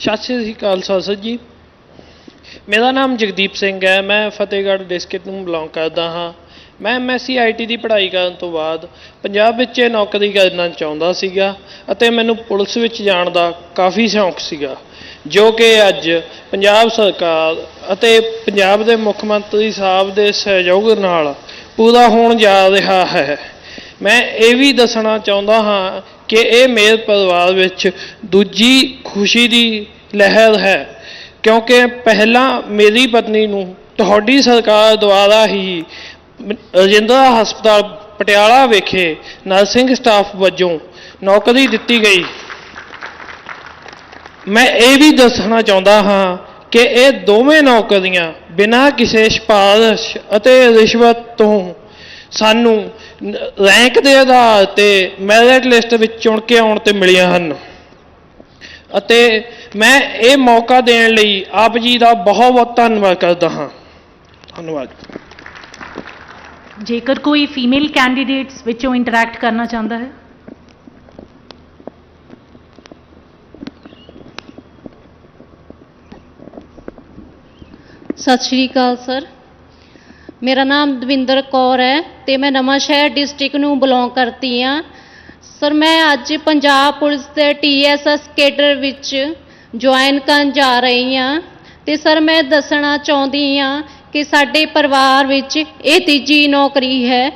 ਸਤਿ ਸ਼੍ਰੀ ਅਕਾਲ ਸਾਸਰ ਜੀ। ਮੇਰਾ ਨਾਮ ਜਗਦੀਪ ਸਿੰਘ ਹੈ। ਮੈਂ ਫਤਿਹਗੜ੍ਹ ਡਿਸਟ੍ਰਿਕਟ ਨੂੰ ਬਿਲੋਂਗ ਕਰਦਾ ਹਾਂ। ਮੈਂ ਐਮਐਸਸੀ ਆਈਟੀ ਦੀ ਪੜ੍ਹਾਈ ਕਰਨ ਤੋਂ ਬਾਅਦ ਪੰਜਾਬ ਵਿੱਚ ਨੌਕਰੀ ਕਰਨਾ ਚਾਹੁੰਦਾ ਸੀਗਾ ਅਤੇ ਮੈਨੂੰ ਪੁਲਿਸ ਵਿੱਚ ਜਾਣ ਦਾ ਕਾਫੀ ਸ਼ੌਂਕ ਸੀਗਾ, ਜੋ ਕਿ ਅੱਜ ਪੰਜਾਬ ਸਰਕਾਰ ਅਤੇ ਪੰਜਾਬ ਦੇ ਮੁੱਖ ਮੰਤਰੀ ਸਾਹਿਬ ਦੇ ਸਹਿਯੋਗ ਨਾਲ ਪੂਰਾ ਹੋਣ ਜਾ ਰਿਹਾ ਹੈ। ਮੈਂ ਇਹ ਵੀ ਦੱਸਣਾ ਚਾਹੁੰਦਾ ਹਾਂ ਕਿ ਇਹ ਮੇਰੇ ਪਰਿਵਾਰ ਵਿੱਚ ਦੂਜੀ ਖੁਸ਼ੀ ਦੀ ਲਹਿਰ ਹੈ, ਕਿਉਂਕਿ ਪਹਿਲਾਂ ਮੇਰੀ ਪਤਨੀ ਨੂੰ ਤੁਹਾਡੀ ਸਰਕਾਰ ਦੁਆਰਾ ਹੀ ਰਜਿੰਦਰਾ ਹਸਪਤਾਲ ਪਟਿਆਲਾ ਵਿਖੇ ਨਰਸਿੰਗ ਸਟਾਫ ਵਜੋਂ ਨੌਕਰੀ ਦਿੱਤੀ ਗਈ। ਮੈਂ ਇਹ ਵੀ ਦੱਸਣਾ ਚਾਹੁੰਦਾ ਹਾਂ ਕਿ ਇਹ ਦੋਵੇਂ ਨੌਕਰੀਆਂ ਬਿਨਾਂ ਕਿਸੇ ਸਿਫਾਰਿਸ਼ ਅਤੇ ਰਿਸ਼ਵਤ ਤੋਂ ਸਾਨੂੰ ਰੈਂਕ ਦੇ ਆਧਾਰ ਤੇ ਮੈਰਿਟ ਲਿਸਟ ਵਿੱਚ ਚੁਣ ਕੇ ਆਉਣ ਤੇ ਮਿਲੀਆਂ ਹਨ। ਅਤੇ ਮੈਂ ਇਹ ਮੌਕਾ ਦੇਣ ਲਈ ਆਪ ਜੀ ਦਾ ਬਹੁਤ ਬਹੁਤ ਧੰਨਵਾਦ ਕਰਦਾ ਹਾਂ। ਧੰਨਵਾਦ। ਜੇਕਰ ਕੋਈ ਫੀਮੇਲ ਕੈਂਡੀਡੇਟਸ ਵਿੱਚੋਂ ਇੰਟਰੈਕਟ ਕਰਨਾ ਚਾਹੁੰਦਾ ਹੈ। ਸਤਿ ਸ਼੍ਰੀ ਅਕਾਲ ਸਰ। ਮੇਰਾ ਨਾਮ ਦਵਿੰਦਰ ਕੌਰ ਹੈ ਤੇ ਮੈਂ ਨਵਾਂ ਸ਼ਹਿਰ ਡਿਸਟ੍ਰਿਕਟ ਨੂੰ ਬਿਲੋਂਗ ਕਰਦੀ ਹਾਂ। ਸਰ, ਮੈਂ ਅੱਜ ਪੰਜਾਬ ਪੁਲਿਸ ਦੇ ਟੀਐਸਐਸ ਕੇਡਰ ਵਿੱਚ ਜੁਆਇਨ ਕਰਨ ਜਾ ਰਹੀ ਹਾਂ ਤੇ ਸਰ, ਮੈਂ ਦੱਸਣਾ ਚਾਹੁੰਦੀ ਹਾਂ ਕਿ ਸਾਡੇ ਪਰਿਵਾਰ ਵਿੱਚ ਇਹ ਤੀਜੀ ਨੌਕਰੀ ਹੈ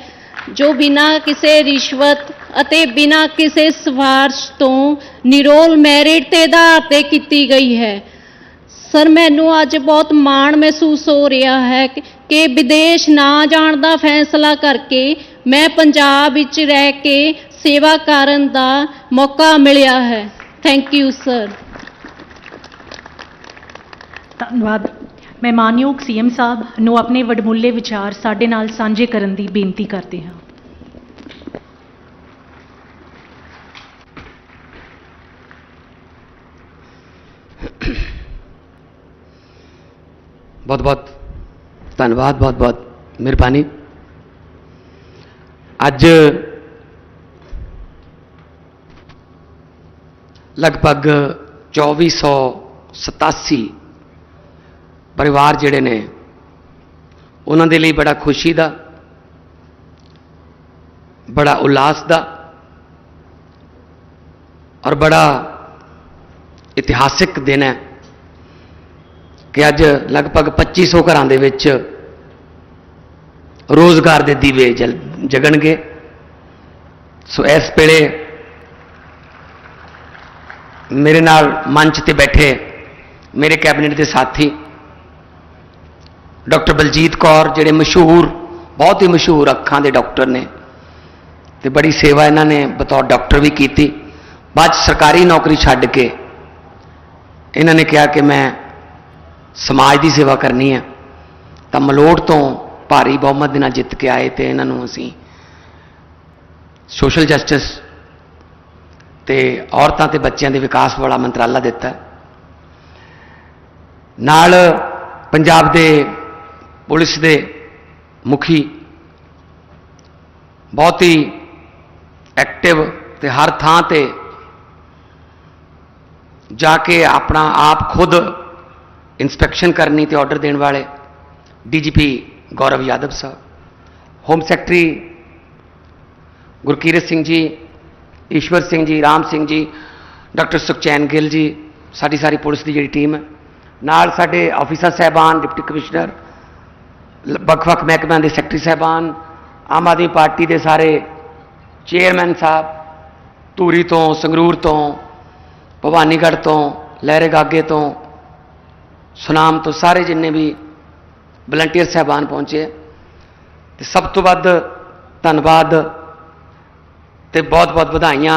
ਜੋ ਬਿਨਾਂ ਕਿਸੇ ਰਿਸ਼ਵਤ ਅਤੇ ਬਿਨਾਂ ਕਿਸੇ ਸਿਫਾਰਿਸ਼ ਤੋਂ ਨਿਰੋਲ ਮੈਰਿਟ ਦੇ ਆਧਾਰ ਤੇ ਕੀਤੀ ਗਈ ਹੈ। ਸਰ, ਮੈਨੂੰ ਅੱਜ ਬਹੁਤ ਮਾਣ ਮਹਿਸੂਸ ਹੋ ਰਿਹਾ ਹੈ ਕਿ- ਕਿ ਵਿਦੇਸ਼ ਨਾ ਜਾਣ ਦਾ ਫੈਸਲਾ ਕਰਕੇ ਮੈਂ ਪੰਜਾਬ ਵਿੱਚ ਰਹਿ ਕੇ ਸੇਵਾ ਕਰਨ ਦਾ ਮੌਕਾ ਮਿਲਿਆ ਹੈ। ਥੈਂਕ ਯੂ ਸਰ ਧੰਨਵਾਦ। ਮੈਂ ਮਾਨਯੋਗ ਸੀਐਮ ਸਾਹਿਬ ਨੂੰ ਆਪਣੇ ਵਡਮੁੱਲੇ ਵਿਚਾਰ ਸਾਡੇ ਨਾਲ ਸਾਂਝੇ ਕਰਨ ਦੀ ਬੇਨਤੀ ਕਰਦੇ ਹਾਂ। ਬਹੁਤ ਬਹੁਤ ਧੰਨਵਾਦ, ਬਹੁਤ ਬਹੁਤ ਮਿਹਰਬਾਨੀ। ਅੱਜ ਲਗਭਗ 2487 ਪਰਿਵਾਰ ਜਿਹੜੇ ਨੇ, ਉਹਨਾਂ ਦੇ ਲਈ ਬੜਾ ਖੁਸ਼ੀ ਦਾ, ਬੜਾ ਉਲਾਸ ਦਾ ਔਰ ਬੜਾ ਇਤਿਹਾਸਿਕ ਦਿਨ ਹੈ। ਕਿ ਅੱਜ ਲਗਭਗ 2500 ਘਰਾਂ ਦੇ ਵਿੱਚ ਰੋਜ਼ਗਾਰ ਦੇ ਦੀਵੇ ਜਲ, ਜਗਣਗੇ। ਸੋ ਇਸ ਵੇਲੇ ਮੇਰੇ ਨਾਲ ਮੰਚ ਤੇ ਬੈਠੇ ਮੇਰੇ ਕੈਬਨਿਟ ਦੇ ਸਾਥੀ ਡਾਕਟਰ ਬਲਜੀਤ ਕੌਰ, ਜਿਹੜੇ ਮਸ਼ਹੂਰ, ਬਹੁਤ ਹੀ ਮਸ਼ਹੂਰ ਅੱਖਾਂ ਦੇ ਡਾਕਟਰ ਨੇ ਤੇ ਬੜੀ ਸੇਵਾ ਇਹਨਾਂ ਨੇ ਬਤੌਰ ਡਾਕਟਰ ਵੀ ਕੀਤੀ। ਬਾਅਦ 'ਚ ਸਰਕਾਰੀ ਨੌਕਰੀ ਛੱਡ ਕੇ ਇਹਨਾਂ ਨੇ ਕਿਹਾ ਕਿ ਮੈਂ ਸਮਾਜ ਦੀ ਸੇਵਾ ਕਰਨੀ ਹੈ। ਤਾਂ ਮਲੋਟ ਤੋਂ ਭਾਰੀ ਬਹੁਮਤ ਦੇ ਨਾਲ ਜਿੱਤ ਕੇ ਆਏ ਤੇ ਇਹਨਾਂ ਨੂੰ ਅਸੀਂ ਸੋਸ਼ਲ ਜਸਟਿਸ ਤੇ ਔਰਤਾਂ ਤੇ ਬੱਚਿਆਂ ਦੇ ਵਿਕਾਸ ਵਾਲਾ ਮੰਤਰਾਲਾ ਦਿੱਤਾ। ਨਾਲ ਪੰਜਾਬ ਦੇ ਪੁਲਿਸ ਦੇ ਮੁਖੀ ਬਹੁਤ ਹੀ ਐਕਟਿਵ ਤੇ ਹਰ ਥਾਂ ਤੇ ਜਾ ਕੇ ਆਪਣਾ ਆਪ ਖੁਦ ਇਨਸਪੈਕਸ਼ਨ ਕਰਨੀ ਤੇ ਆਰਡਰ ਦੇਣ ਵਾਲੇ DGP Gaurav Yadav sahib, home secretary Gurkirat Singh ji, Ishwar Singh ਜੀ, ਰਾਮ ਸਿੰਘ ਜੀ, ਡਾਕਟਰ ਸੁਖਚੈਨ ਗਿੱਲ ਜੀ, ਸਾਡੀ ਸਾਰੀ ਪੁਲਿਸ ਦੀ ਜਿਹੜੀ ਟੀਮ ਹੈ। ਨਾਲ ਸਾਡੇ ਆਫੀਸਰ ਸਹਿਬਾਨ, ਡਿਪਟੀ ਕਮਿਸ਼ਨਰ, ਲ- ਵੱਖ-ਵੱਖ ਮਹਿਕਮਿਆਂ ਦੇ ਸੈਕਟਰੀ ਸਹਿਬਾਨ, ਆਮ ਆਦਮੀ ਪਾਰਟੀ ਦੇ ਸਾਰੇ ਚੇਅਰਮੈਨ ਸਾਹਿਬ, ਧੂਰੀ ਤੋਂ, ਸੰਗਰੂਰ ਤੋਂ, ਭਵਾਨੀਗੜ੍ਹ ਤੋਂ, ਲਹਿਰੇ ਗਾਗੇ ਤੋਂ ਸੁਨਾਮ ਤੋਂ ਸਾਰੇ ਜਿੰਨੇ ਵੀ ਵਲੰਟੀਅਰ ਸਹਿਬਾਨ ਪਹੁੰਚੇ ਹੈ। ਤੇ ਸਭ ਤੋਂ ਵੱਧ ਧੰਨਵਾਦ ਤੇ ਬਹੁਤ-ਬਹੁਤ ਵਧਾਈਆਂ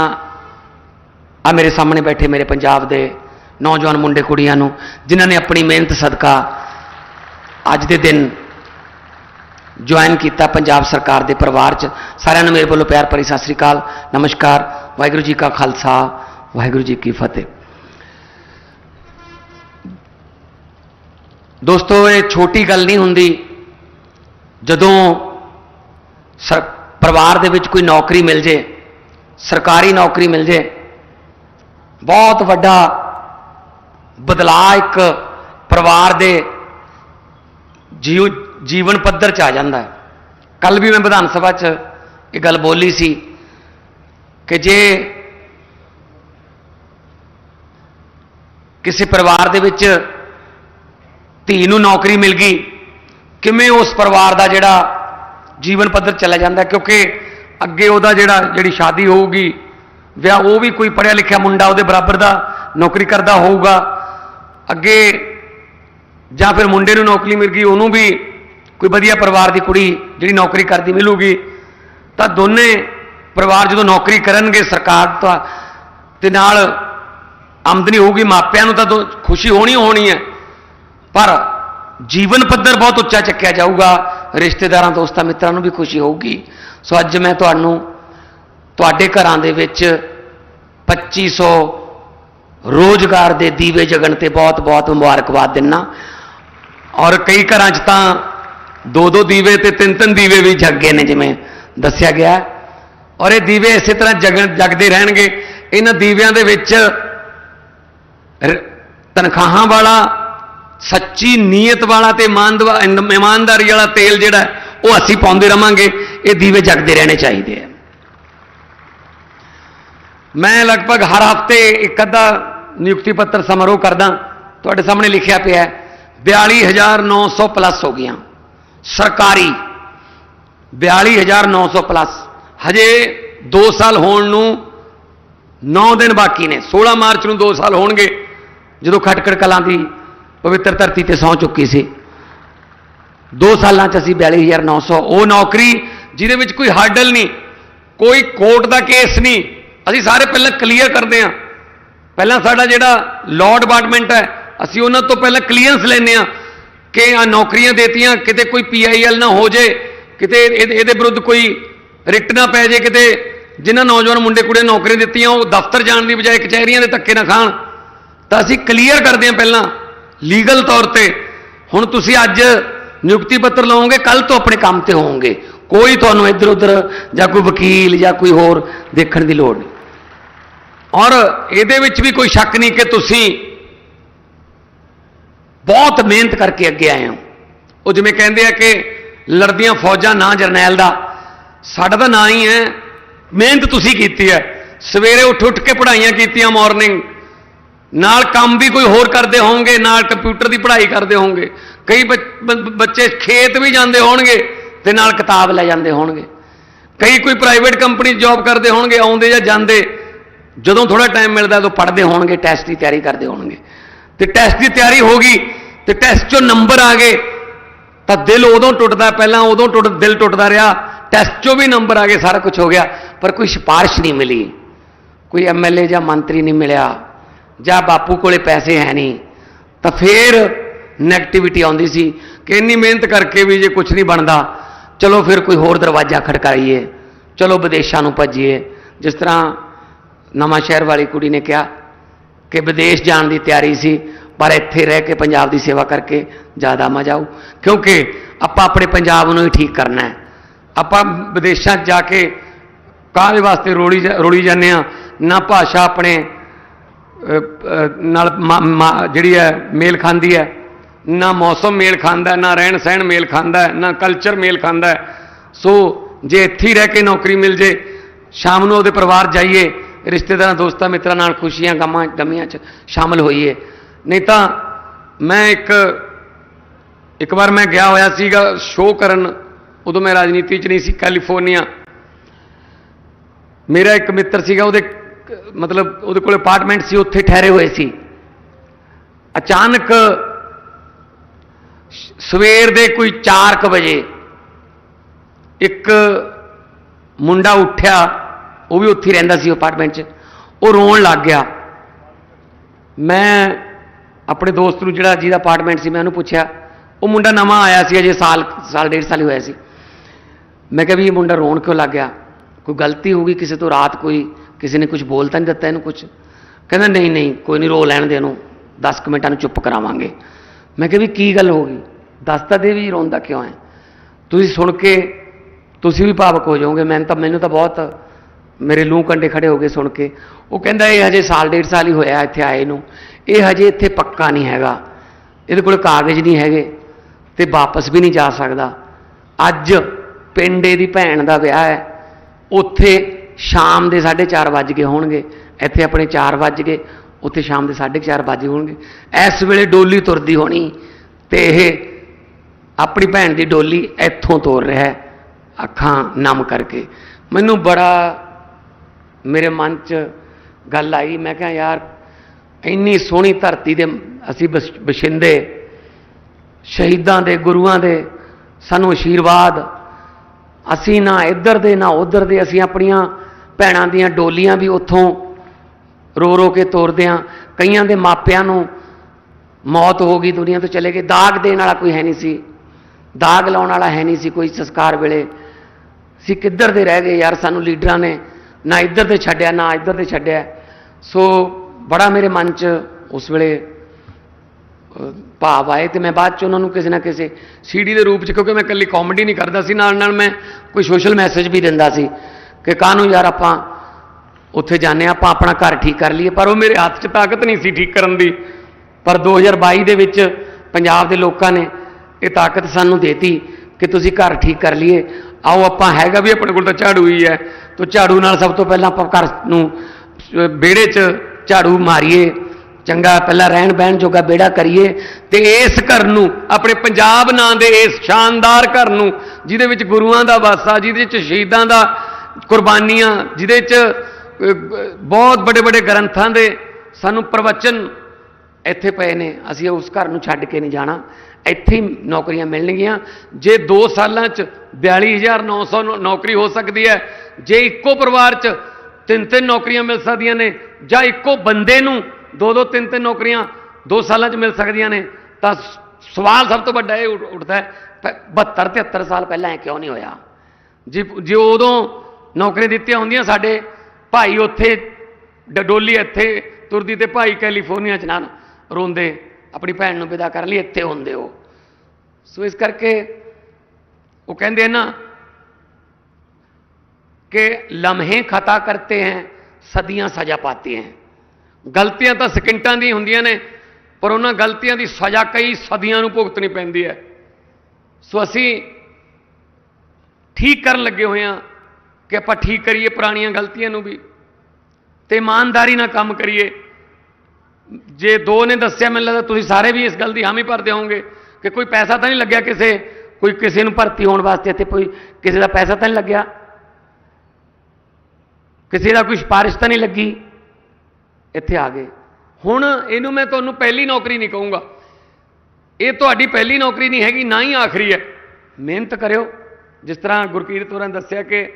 ਆ ਮੇਰੇ ਸਾਹਮਣੇ ਬੈਠੇ ਮੇਰੇ ਪੰਜਾਬ ਦੇ ਨੌਜਵਾਨ ਮੁੰਡੇ ਕੁੜੀਆਂ ਨੂੰ, ਜਿਨ੍ਹਾਂ ਨੇ ਆਪਣੀ ਮਿਹਨਤ ਸਦਕਾ ਅੱਜ ਦੇ ਦਿਨ ਜੁਆਇਨ ਕੀਤਾ ਪੰਜਾਬ ਸਰਕਾਰ ਦੇ ਪਰਿਵਾਰ 'ਚ ਸਾਰਿਆਂ ਨੂੰ ਮੇਰੇ ਵੱਲੋਂ ਪਿਆਰ ਭਰੀ ਸਤਿ ਸ੍ਰੀ ਅਕਾਲ, ਨਮਸਕਾਰ, ਵਾਹਿਗੁਰੂ ਜੀ ਕਾ ਖਾਲਸਾ, ਵਾਹਿਗੁਰੂ ਜੀ ਕੀ ਫਤਿਹ ਦੋਸਤੋ, ਇਹ ਛੋਟੀ ਗੱਲ ਨਹੀਂ ਹੁੰਦੀ। ਜਦੋਂ ਸਰ ਪਰਿਵਾਰ ਦੇ ਵਿੱਚ ਕੋਈ ਨੌਕਰੀ ਮਿਲ ਜੇ, ਸਰਕਾਰੀ ਨੌਕਰੀ ਮਿਲ ਜੇ, ਬਹੁਤ ਵੱਡਾ ਬਦਲਾਅ ਇੱਕ ਪਰਿਵਾਰ ਦੇ ਜੀਵ ਜੀਵਨ ਪੱਧਰ 'ਚ ਆ ਜਾਂਦਾ ਹੈ। ਕੱਲ ਵੀ ਮੈਂ ਵਿਧਾਨ ਸਭਾ 'ਚ ਇਹ ਗੱਲ ਬੋਲੀ ਸੀ ਕਿ ਜੇ ਕਿਸੇ ਪਰਿਵਾਰ ਦੇ ਵਿੱਚ ਧੀ ਨੂੰ ਨੌਕਰੀ ਮਿਲ ਗਈ। ਕਿਵੇਂ ਉਸ ਪਰਿਵਾਰ ਦਾ ਜਿਹੜਾ ਜੀਵਨ ਪੱਧਰ ਚਲਾ ਜਾਂਦਾ ਕਿਉਂਕਿ ਅੱਗੇ ਉਹਦਾ ਜਿਹੜਾ, ਜਿਹੜੀ ਸ਼ਾਦੀ ਹੋਊਗੀ, ਵਿਆਹ ਉਹ ਵੀ ਕੋਈ ਪੜ੍ਹਿਆ ਲਿਖਿਆ ਮੁੰਡਾ ਉਹਦੇ ਬਰਾਬਰ ਦਾ ਨੌਕਰੀ ਕਰਦਾ ਹੋਊਗਾ। ਅੱਗੇ ਜਾਂ ਫਿਰ ਮੁੰਡੇ ਨੂੰ ਨੌਕਰੀ ਮਿਲ ਗਈ, ਉਹਨੂੰ ਵੀ ਕੋਈ ਵਧੀਆ ਪਰਿਵਾਰ ਦੀ ਕੁੜੀ ਜਿਹੜੀ ਨੌਕਰੀ ਕਰਦੀ ਮਿਲੂਗੀ। ਤਾਂ ਦੋਨੇ ਪਰਿਵਾਰ ਜਦੋਂ ਨੌਕਰੀ ਕਰਨਗੇ ਸਰਕਾਰ ਤੋਂ, ਤੇ ਨਾਲ ਆਮਦਨੀ ਹੋਊਗੀ ਮਾਪਿਆਂ ਨੂੰ ਤਾਂ ਦੋ- ਖੁਸ਼ੀ ਹੋਣੀ ਹੋਣੀ ਹੈ। ਪਰ ਜੀਵਨ ਪੱਧਰ ਬਹੁਤ ਉੱਚਾ ਚੱਕਿਆ ਜਾਊਗਾ, ਰਿਸ਼ਤੇਦਾਰਾਂ, ਦੋਸਤਾਂ, ਮਿੱਤਰਾਂ ਨੂੰ ਵੀ ਖੁਸ਼ੀ ਹੋਊਗੀ। ਸੋ ਅੱਜ ਮੈਂ ਤੁਹਾਨੂੰ ਤੁਹਾਡੇ ਘਰਾਂ ਦੇ ਵਿੱਚ 2500 ਰੋਜ਼ਗਾਰ ਦੇ ਦੀਵੇ ਜਗਣ ਤੇ ਬਹੁਤ ਬਹੁਤ ਮੁਬਾਰਕਬਾਦ ਦਿੰਨਾ। ਔਰ ਕਈ ਘਰਾਂ 'ਚ ਤਾਂ ਦੋ ਦੋ ਦੀਵੇ ਤੇ ਤਿੰਨ ਤਿੰਨ ਦੀਵੇ ਵੀ ਜਗ ਗਏ ਨੇ, ਜਿਵੇਂ ਦੱਸਿਆ ਗਿਆ। ਔਰ ਇਹ ਦੀਵੇ ਇਸੇ ਤਰ੍ਹਾਂ ਜਗਣ, ਜਗਦੇ ਰਹਿਣਗੇ। ਇਹਨਾਂ ਦੀਵਿਆਂ ਦੇ ਵਿੱਚ ਤਨਖਾਹਾਂ ਵਾਲਾ ਸੱਚੀ ਨੀਅਤ ਵਾਲਾ ਤੇ ਇਮਾਨਦਵਾ- ਇਮਾਨਦਾਰੀ ਵਾਲਾ ਤੇਲ ਜਿਹੜਾ ਉਹ ਅਸੀਂ ਪਾਉਂਦੇ ਰਵਾਂਗੇ, ਇਹ ਦੀਵੇ ਜਗਦੇ ਰਹਿਣੇ ਚਾਹੀਦੇ ਆ। ਮੈਂ ਲਗਭਗ ਹਰ ਹਫ਼ਤੇ ਇੱਕ ਅੱਧਾ ਨਿਯੁਕਤੀ ਪੱਤਰ ਸਮਾਰੋਹ ਕਰਦਾ, ਤੁਹਾਡੇ ਸਾਹਮਣੇ ਲਿਖਿਆ ਪਿਆ ਹੈ 42900 ਪਲੱਸ ਹੋ ਗਈਆਂ। ਸਰਕਾਰੀ 42900 ਪਲੱਸ। ਹਜੇ 2 ਸਾਲ ਹੋਣ ਨੂੰ 9 ਦਿਨ ਬਾਕੀ ਨੇ 16 ਮਾਰਚ ਨੂੰ 2 ਸਾਲ ਹੋਣਗੇ, ਜਦੋਂ ਖਟਕੜ ਕਲਾਂ ਦੀ ਪਵਿੱਤਰ ਧਰਤੀ ਤੇ ਸੌ ਚੁੱਕੀ ਸੀ। 2 ਸਾਲਾਂ 'ਚ ਅਸੀਂ 42900 ਉਹ ਨੌਕਰੀ ਜਿਹਦੇ ਵਿੱਚ ਕੋਈ ਹਰਡਲ ਨਹੀਂ, ਕੋਈ ਕੋਰਟ ਦਾ ਕੇਸ ਨਹੀਂ, ਅਸੀਂ ਸਾਰੇ ਪਹਿਲਾਂ ਕਲੀਅਰ ਕਰਦੇ ਹਾਂ। ਪਹਿਲਾਂ ਸਾਡਾ ਜਿਹੜਾ ਲਾਅ ਡਿਪਾਰਟਮੈਂਟ ਹੈ, ਅਸੀਂ ਉਹਨਾਂ ਤੋਂ ਪਹਿਲਾਂ ਕਲੀਅਰੈਂਸ ਲੈਂਦੇ ਹਾਂ ਕਿ ਆ ਨੌਕਰੀਆਂ ਦੇਤੀਆਂ, ਕਿਤੇ ਕੋਈ ਪੀਆਈਐਲ ਨਾ ਹੋ ਜੇ, ਕਿਤੇ ਇਹਦੇ ਇਹਦੇ ਵਿਰੁੱਧ ਕੋਈ ਰਿਟ ਨਾ ਪੈ ਜੇ, ਕਿਤੇ ਜਿਨ੍ਹਾਂ ਨੌਜਵਾਨ ਮੁੰਡੇ ਕੁੜੇ ਨੌਕਰੀਆਂ ਦਿੱਤੀਆਂ, ਉਹ ਦਫ਼ਤਰ ਜਾਣ ਦੀ ਬਜਾਏ ਕਚਹਿਰੀਆਂ ਦੇ ਧੱਕੇ ਨਾ ਖਾਣ। ਤਾਂ ਅਸੀਂ ਕਲੀਅਰ ਕਰਦੇ ਹਾਂ ਪਹਿਲਾਂ ਲੀਗਲ ਤੌਰ ਤੇ। ਹੁਣ ਤੁਸੀਂ ਅੱਜ ਨਿਯੁਕਤੀ ਪੱਤਰ ਲਓਗੇ ਕੱਲ ਤੋਂ ਆਪਣੇ ਕੰਮ ਤੇ ਹੋਵੋਗੇ। ਕੋਈ ਤੁਹਾਨੂੰ ਇੱਧਰ ਉੱਧਰ ਜਾਂ ਕੋਈ ਵਕੀਲ ਜਾਂ ਕੋਈ ਹੋਰ ਦੇਖਣ ਦੀ ਲੋੜ ਨਹੀਂ। ਔਰ ਇਹਦੇ ਵਿੱਚ ਵੀ ਕੋਈ ਸ਼ੱਕ ਨਹੀਂ ਕਿ ਤੁਸੀਂ ਬਹੁਤ ਮਿਹਨਤ ਕਰਕੇ ਅੱਗੇ ਆਏ ਹੋ। ਉਹ ਜਿਵੇਂ ਕਹਿੰਦੇ ਆ ਕਿ ਲੜਦੀਆਂ ਫੌਜਾਂ ਨਾਂ ਜਰਨੈਲ ਦਾ, ਸਾਡਾ ਤਾਂ ਨਾਂ ਹੀ ਹੈ, ਮਿਹਨਤ ਤੁਸੀਂ ਕੀਤੀ ਹੈ। ਸਵੇਰੇ ਉੱਠ ਉੱਠ ਕੇ ਪੜ੍ਹਾਈਆਂ ਕੀਤੀਆਂ ਮਾਰਨਿੰਗ ਨਾਲ ਕੰਮ ਵੀ ਕੋਈ ਹੋਰ ਕਰਦੇ ਹੋਣਗੇ, ਨਾਲ ਕੰਪਿਊਟਰ ਦੀ ਪੜ੍ਹਾਈ ਕਰਦੇ ਹੋਣਗੇ। ਕਈ ਬ- ਬੱਚੇ ਖੇਤ ਵੀ ਜਾਂਦੇ ਹੋਣਗੇ ਤੇ ਨਾਲ ਕਿਤਾਬ ਲੈ ਜਾਂਦੇ ਹੋਣਗੇ। ਕਈ ਕੋਈ ਪ੍ਰਾਈਵੇਟ ਕੰਪਨੀ ਜੌਬ ਕਰਦੇ ਹੋਣਗੇ, ਆਉਂਦੇ ਜਾਂ ਜਾਂਦੇ, ਜਦੋਂ ਥੋੜਾ ਟਾਈਮ ਮਿਲਦਾ ਉਦੋਂ ਪੜ੍ਹਦੇ ਹੋਣਗੇ ਟੈਸਟ ਦੀ ਤਿਆਰੀ ਕਰਦੇ ਹੋਣਗੇ। ਤੇ ਟੈਸਟ ਦੀ ਤਿਆਰੀ ਹੋ ਗਈ, ਤੇ ਟੈਸਟ 'ਚੋਂ ਨੰਬਰ ਆ ਗਏ, ਤਾਂ ਦਿਲ ਉਦੋਂ ਟੁੱਟਦਾ, ਪਹਿਲਾਂ ਉਦੋਂ ਟੁੱਟ, ਦਿਲ ਟੁੱਟਦਾ ਰਿਹਾ ਟੈਸਟ 'ਚੋਂ ਵੀ ਨੰਬਰ ਆ ਗਏ, ਸਾਰਾ ਕੁਝ ਹੋ ਗਿਆ, ਪਰ ਕੋਈ ਸਿਫਾਰਿਸ਼ ਨਹੀਂ ਮਿਲੀ। ਕੋਈ ਐਮਐਲਏ ਜਾਂ ਮੰਤਰੀ ਨਹੀਂ ਮਿਲਿਆ। ਜਾਂ ਬਾਪੂ ਕੋਲੇ ਪੈਸੇ ਹੈ ਨਹੀਂ, ਤਾਂ ਫੇਰ ਨੈਗੇਟਿਵਿਟੀ ਆਉਂਦੀ ਸੀ ਕਿ ਇੰਨੀ ਮਿਹਨਤ ਕਰਕੇ ਵੀ ਜੇ ਕੁਝ ਨਹੀਂ ਬਣਦਾ, ਚਲੋ ਫਿਰ ਕੋਈ ਹੋਰ ਦਰਵਾਜ਼ਾ ਖੜਕਾਈਏ, ਚਲੋ ਵਿਦੇਸ਼ਾਂ ਨੂੰ ਭੱਜੀਏ। ਜਿਸ ਤਰ੍ਹਾਂ ਨਵਾਂ ਸ਼ਹਿਰ ਵਾਲੀ ਕੁੜੀ ਨੇ ਕਿਹਾ ਕਿ ਵਿਦੇਸ਼ ਜਾਣ ਦੀ ਤਿਆਰੀ ਸੀ, ਪਰ ਇੱਥੇ ਰਹਿ ਕੇ ਪੰਜਾਬ ਦੀ ਸੇਵਾ ਕਰਕੇ ਜ਼ਿਆਦਾ ਮਜ਼ਾ ਆਊ। ਕਿਉਂਕਿ ਆਪਾਂ ਆਪਣੇ ਪੰਜਾਬ ਨੂੰ ਹੀ ਠੀਕ ਕਰਨਾ ਹੈ। ਆਪਾਂ ਵਿਦੇਸ਼ਾਂ 'ਚ ਜਾ ਕੇ ਕਾਹਦੇ ਵਾਸਤੇ ਰੋਲੀ ਜਾ- ਰੋੜੀ ਜਾਂਦੇ ਆ ਨਾ ਭਾਸ਼ਾ ਆਪਣੇ ਨਾਲ ਮਾ- ਮਾ- ਜਿਹੜੀ ਹੈ, ਮੇਲ ਖਾਂਦੀ ਹੈ। ਨਾ ਮੌਸਮ ਮੇਲ ਖਾਂਦਾ, ਨਾ ਰਹਿਣ ਸਹਿਣ ਮੇਲ ਖਾਂਦਾ, ਨਾ ਕਲਚਰ ਮੇਲ ਖਾਂਦਾ। ਸੋ, ਜੇ ਇੱਥੇ ਰਹਿ ਕੇ ਨੌਕਰੀ ਮਿਲ ਜੇ, ਸ਼ਾਮ ਨੂੰ ਉਹਦੇ ਪਰਿਵਾਰ ਜਾਈਏ, ਰਿਸ਼ਤੇਦਾਰਾਂ, ਦੋਸਤਾਂ, ਮਿੱਤਰਾਂ ਨਾਲ ਖੁਸ਼ੀਆਂ, ਗਮਾਂ, ਗਮੀਆਂ 'ਚ ਸ਼ਾਮਲ ਹੋਈਏ। ਨਹੀਂ ਤਾਂ ਮੈਂ ਇੱਕ ਇੱਕ ਵਾਰ ਮੈਂ ਗਿਆ ਹੋਇਆ ਸੀਗਾ ਸ਼ੋਅ ਕਰਨ, ਉਦੋਂ ਮੈਂ ਰਾਜਨੀਤੀ 'ਚ ਨਹੀਂ ਸੀ, ਕੈਲੀਫੋਰਨੀਆ। ਮੇਰਾ ਇੱਕ ਮਿੱਤਰ ਸੀਗਾ, ਉਹਦੇ ਮਤਲਬ ਉਹਦੇ ਕੋਲ ਅਪਾਰਟਮੈਂਟ ਸੀ, ਉੱਥੇ ਠਹਿਰੇ ਹੋਏ ਸੀ। ਅਚਾਨਕ ਸਵੇਰ ਦੇ ਕੋਈ 4:00 ਵਜੇ ਇੱਕ ਮੁੰਡਾ ਉੱਠਿਆ, ਉਹ ਵੀ ਉੱਥੇ ਰਹਿੰਦਾ ਸੀ ਅਪਾਰਟਮੈਂਟ 'ਚ। ਉਹ ਰੋਣ ਲੱਗ ਗਿਆ। ਮੈਂ ਆਪਣੇ ਦੋਸਤ ਨੂੰ ਜਿਹੜਾ ਜਿਹਦਾ ਅਪਾਰਟਮੈਂਟ ਸੀ, ਮੈਂ ਉਹਨੂੰ ਪੁੱਛਿਆ, ਉਹ ਮੁੰਡਾ ਨਵਾਂ ਆਇਆ ਸੀ, ਅਜੇ ਸਾਲ ਸਾਲ ਡੇਢ ਸਾਲ ਹੀ ਹੋਇਆ ਸੀ। ਮੈਂ ਕਿਹਾ ਵੀ ਇਹ ਮੁੰਡਾ ਰੋਣ ਕਿਉਂ ਲੱਗ ਗਿਆ? ਕੋਈ ਗਲਤੀ ਹੋ ਗਈ ਕਿਸੇ ਤੋਂ? ਰਾਤ ਕੋਈ ਕਿਸੇ ਨੇ ਕੁਝ ਬੋਲ ਤਾਂ ਨਹੀਂ, ਦਿੱਤਾ ਇਹਨੂੰ ਕੁਝ ਕਹਿੰਦਾ, ਨਹੀਂ ਨਹੀਂ, ਕੋਈ ਨਹੀਂ ਰੋ ਲੈਣ ਦੇ ਇਹਨੂੰ 10 ਕੁ ਮਿੰਟਾਂ ਨੂੰ ਚੁੱਪ ਕਰਾਵਾਂਗੇ। ਮੈਂ ਕਿਹਾ, ਵੀ ਕੀ ਗੱਲ ਹੋ ਗਈ? ਦੱਸ ਤਾਂ ਦੇ ਵੀ ਰੋਂਦਾ ਕਿਉਂ ਹੈ? ਤੁਸੀਂ ਸੁਣ ਕੇ ਤੁਸੀਂ ਵੀ ਭਾਵਕ ਹੋ ਜਾਓਗੇ। ਮੈਨੂੰ ਤਾਂ ਮੈਨੂੰ ਤਾਂ ਬਹੁਤ ਮੇਰੇ ਲੂੰ ਕੰਡੇ ਖੜੇ ਹੋ ਗਏ ਸੁਣ ਕੇ। ਉਹ ਕਹਿੰਦਾ, ਇਹ ਹਜੇ ਸਾਲ, ਡੇਢ ਸਾਲ ਹੀ ਹੋਇਆ ਇੱਥੇ ਆਏ ਨੂੰ। ਇਹ ਹਜੇ ਇੱਥੇ ਪੱਕਾ ਨਹੀਂ ਹੈਗਾ। ਇਹਦੇ ਕੋਲ ਕਾਗਜ਼ ਨਹੀਂ ਹੈਗੇ ਤੇ ਵਾਪਸ ਵੀ ਨਹੀਂ ਜਾ ਸਕਦਾ। ਅੱਜ ਪਿੰਡੇ ਦੀ ਭੈਣ ਦਾ ਵਿਆਹ ਹੈ। ਉੱਥੇ ਸ਼ਾਮ ਦੇ 4:30 ਵੱਜ ਗਏ ਹੋਣਗੇ। ਇੱਥੇ ਆਪਣੇ 4 ਵੱਜ ਗਏ, ਉੱਥੇ ਸ਼ਾਮ ਦੇ 4:30 ਵੱਜ ਹੋਣਗੇ। ਇਸ ਵੇਲੇ ਡੋਲੀ ਤੁਰਦੀ ਹੋਣੀ ਤੇ ਇਹ ਆਪਣੀ ਭੈਣ ਦੀ ਡੋਲੀ ਇੱਥੋਂ ਤੋਰ ਰਿਹਾ ਹੈ, ਅੱਖਾਂ ਨਮ ਕਰਕੇ। ਮੈਨੂੰ ਬੜਾ, ਮੇਰੇ ਮਨ 'ਚ ਗੱਲ ਆਈ, ਮੈਂ ਕਿਹਾ, ਯਾਰ, ਇੰਨੀ ਸੋਹਣੀ ਧਰਤੀ ਦੇ ਅਸੀਂ ਬਸ- ਬਸ਼ਿੰਦੇ, ਸ਼ਹੀਦਾਂ ਦੇ, ਗੁਰੂਆਂ ਦੇ, ਸਾਨੂੰ ਆਸ਼ੀਰਵਾਦ ਅਸੀਂ ਨਾ ਇੱਧਰ ਦੇ, ਨਾ ਉੱਧਰ ਦੇ, ਅਸੀਂ ਆਪਣੀਆਂ ਭੈਣਾਂ ਦੀਆਂ ਡੋਲੀਆਂ ਵੀ ਉੱਥੋਂ ਰੋ ਰੋ ਕੇ ਤੋਰਦੇ ਹਾਂ ਕਈਆਂ ਦੇ ਮਾਪਿਆਂ ਨੂੰ ਮੌਤ ਹੋ ਗਈ ਦੁਨੀਆ ਤੋਂ ਚਲੇ ਗਏ। ਦਾਗ ਦੇਣ ਵਾਲਾ ਕੋਈ ਹੈ ਨਹੀਂ ਸੀ। ਦਾਗ ਲਾਉਣ ਵਾਲਾ ਹੈ ਨਹੀਂ ਸੀ ਕੋਈ ਸੰਸਕਾਰ ਵੇਲੇ। ਸੀ ਕਿੱਧਰ ਦੇ ਰਹਿ ਗਏ ਯਾਰ? ਸਾਨੂੰ ਲੀਡਰਾਂ ਨੇ ਨਾ ਇੱਧਰ 'ਤੇ ਛੱਡਿਆ, ਨਾ ਇੱਧਰ 'ਤੇ ਛੱਡਿਆ। ਸੋ ਬੜਾ ਮੇਰੇ ਮਨ 'ਚ ਉਸ ਵੇਲੇ ਭਾਵ ਆਏ ਤੇ ਮੈਂ ਬਾਅਦ 'ਚ ਉਹਨਾਂ ਨੂੰ ਕਿਸੇ ਨਾ ਕਿਸੇ ਸੀਡੀ ਦੇ ਰੂਪ 'ਚ, ਕਿਉਂਕਿ ਮੈਂ ਇਕੱਲੀ ਕਾਮੇਡੀ ਨਹੀਂ ਕਰਦਾ ਸੀ। ਨਾਲ ਨਾਲ ਮੈਂ ਕੋਈ ਸੋਸ਼ਲ ਮੈਸੇਜ ਵੀ ਦਿੰਦਾ ਸੀ। ਕਿ ਕਾਹਨੂੰ ਯਾਰ ਆਪਾਂ ਉੱਥੇ ਜਾਂਦੇ ਹਾਂ, ਆਪਾਂ ਆਪਣਾ ਘਰ ਠੀਕ ਕਰ ਲਈਏ ਪਰ ਉਹ ਮੇਰੇ ਹੱਥ 'ਚ ਤਾਕਤ ਨਹੀਂ ਸੀ ਠੀਕ ਕਰਨ ਦੀ। ਪਰ 2022 ਦੇ ਵਿੱਚ ਪੰਜਾਬ ਦੇ ਲੋਕਾਂ ਨੇ ਇਹ ਤਾਕਤ ਸਾਨੂੰ ਦੇਤੀ ਕਿ ਤੁਸੀਂ ਘਰ ਠੀਕ ਕਰ ਲਈਏ। ਆਓ ਆਪਾਂ ਹੈਗਾ ਵੀ ਆਪਣੇ ਕੋਲ ਤਾਂ ਝਾੜੂ ਹੀ ਹੈ ਤੋ ਝਾੜੂ ਨਾਲ ਸਭ ਤੋਂ ਪਹਿਲਾਂ ਆਪਾਂ ਘਰ ਨੂੰ ਅਹ, ਵਿਹੜੇ 'ਚ ਝਾੜੂ ਮਾਰੀਏ। ਚੰਗਾ ਪਹਿਲਾਂ ਰਹਿਣ ਬਹਿਣ ਜੋਗਾ ਬੇੜਾ ਕਰੀਏ ਤੇ ਇਸ ਘਰ ਨੂੰ ਆਪਣੇ ਪੰਜਾਬ ਨਾਂ ਦੇ ਇਸ ਸ਼ਾਨਦਾਰ ਘਰ ਨੂੰ ਜਿਹਦੇ ਵਿੱਚ ਗੁਰੂਆਂ ਦਾ ਵਾਸਾ ਜਿਹਦੇ ਵਿੱਚ ਸ਼ਹੀਦਾਂ ਦਾ ਕੁਰਬਾਨੀਆਂ, ਜਿਹਦੇ 'ਚ ਬਹੁਤ ਵੱਡੇ ਵੱਡੇ ਗ੍ਰੰਥਾਂ ਦੇ ਸਾਨੂੰ ਪ੍ਰਵਚਨ ਇੱਥੇ ਪਏ ਨੇ। ਅਸੀਂ ਉਸ ਘਰ ਨੂੰ ਛੱਡ ਕੇ ਨਹੀਂ ਜਾਣਾ। ਇੱਥੇ ਹੀ ਨੌਕਰੀਆਂ ਮਿਲਣਗੀਆਂ। ਜੇ 2 ਸਾਲਾਂ 'ਚ 42900 ਨੌ- ਨੌਕਰੀ ਹੋ ਸਕਦੀ ਹੈ, ਜੇ ਇੱਕੋ ਪਰਿਵਾਰ 'ਚ ਤਿੰਨ ਤਿੰਨ ਨੌਕਰੀਆਂ ਮਿਲ ਸਕਦੀਆਂ ਨੇ, ਜਾਂ ਇੱਕੋ ਬੰਦੇ ਨੂੰ ਦੋ ਦੋ ਤਿੰਨ ਤਿੰਨ ਨੌਕਰੀਆਂ 2 ਸਾਲਾਂ 'ਚ ਮਿਲ ਸਕਦੀਆਂ ਨੇ, ਤਾਂ ਸਵਾਲ ਸਭ ਤੋਂ ਵੱਡਾ ਇਹ ਉੱਠਦਾ ਹੈ 72 73 ਸਾਲ ਪਹਿਲਾਂ ਇਹ ਕਿਉਂ ਨਹੀਂ ਹੋਇਆ? ਜੇ ਜੇ ਉਦੋਂ ਨੌਕਰੀਆਂ ਦਿੱਤੀਆਂ ਹੁੰਦੀਆਂ ਸਾਡੇ। ਭਾਈ ਉੱਥੇ, ਡਡੋਲੀ ਇੱਥੇ, ਤੁਰਦੀ ਤੇ ਭਾਈ ਕੈਲੀਫੋਰਨੀਆ ਚ ਨਾ ਰੋਂਦੇ, ਆਪਣੀ ਭੈਣ ਨੂੰ ਵਿਦਾ ਕਰਨ ਲਈ ਇੱਥੇ ਹੁੰਦੇ ਹੋ ਸੋ ਇਸ ਕਰਕੇ ਉਹ ਕਹਿੰਦੇ ਨਾ ਕਿ ਲਮਹੇ ਖਤਾ ਕਰਤੇ हैं ਸਦੀਆਂ ਸਜ਼ਾ ਪਾਤੇ हैं ਗਲਤੀਆਂ ਤਾਂ ਸਕਿੰਟਾਂ ਦੀ ਹੁੰਦੀਆਂ ਨੇ, ਪਰ ਉਹਨਾਂ ਗਲਤੀਆਂ ਦੀ ਸਜ਼ਾ ਕਈ ਸਦੀਆਂ ਨੂੰ ਭੁਗਤਣੀ ਪੈਂਦੀ ਹੈ। ਸੋ ਅਸੀਂ ਠੀਕ ਕਰਨ ਲੱਗੇ ਹੋਏ ਹਾਂ। ਕਿ ਆਪਾਂ ਠੀਕ ਕਰੀਏ ਪੁਰਾਣੀਆਂ ਗਲਤੀਆਂ ਨੂੰ ਵੀ ਤੇ ਇਮਾਨਦਾਰੀ ਨਾਲ ਕੰਮ ਕਰੀਏ। ਜੇ ਦੋ ਨੇ ਦੱਸਿਆ, ਮੈਨੂੰ ਲੱਗਦਾ ਤੁਸੀਂ ਸਾਰੇ ਵੀ ਇਸ ਗੱਲ ਦੀ ਹਾਮੀ ਭਰਦੇ ਹੋਵੋਗੇ ਕਿ ਕੋਈ ਪੈਸਾ ਤਾਂ ਨਹੀਂ ਲੱਗਿਆ ਕਿਸੇ, ਕੋਈ ਕਿਸੇ ਨੂੰ ਭਰਤੀ ਹੋਣ ਵਾਸਤੇ ਇੱਥੇ ਕੋਈ ਕਿਸੇ ਦਾ ਪੈਸਾ ਤਾਂ ਨਹੀਂ ਲੱਗਿਆ। ਕਿਸੇ ਦਾ ਕੋਈ ਸਿਫਾਰਿਸ਼ ਤਾਂ ਨਹੀਂ ਲੱਗੀ। ਇੱਥੇ ਆ ਗਏ। ਹੁਣ ਇਹਨੂੰ ਮੈਂ ਤੁਹਾਨੂੰ ਪਹਿਲੀ ਨੌਕਰੀ ਨਹੀਂ ਕਹੂੰਗਾ। ਇਹ ਤੁਹਾਡੀ ਪਹਿਲੀ ਨੌਕਰੀ ਨਹੀਂ ਹੈਗੀ, ਨਾ ਹੀ ਆਖਰੀ ਹੈ। ਮਿਹਨਤ ਕਰਿਓ। ਜਿਸ ਤਰ੍ਹਾਂ ਗੁਰਕੀਰਤ ਹੋਰਾਂ ਨੇ ਦੱਸਿਆ ਕਿ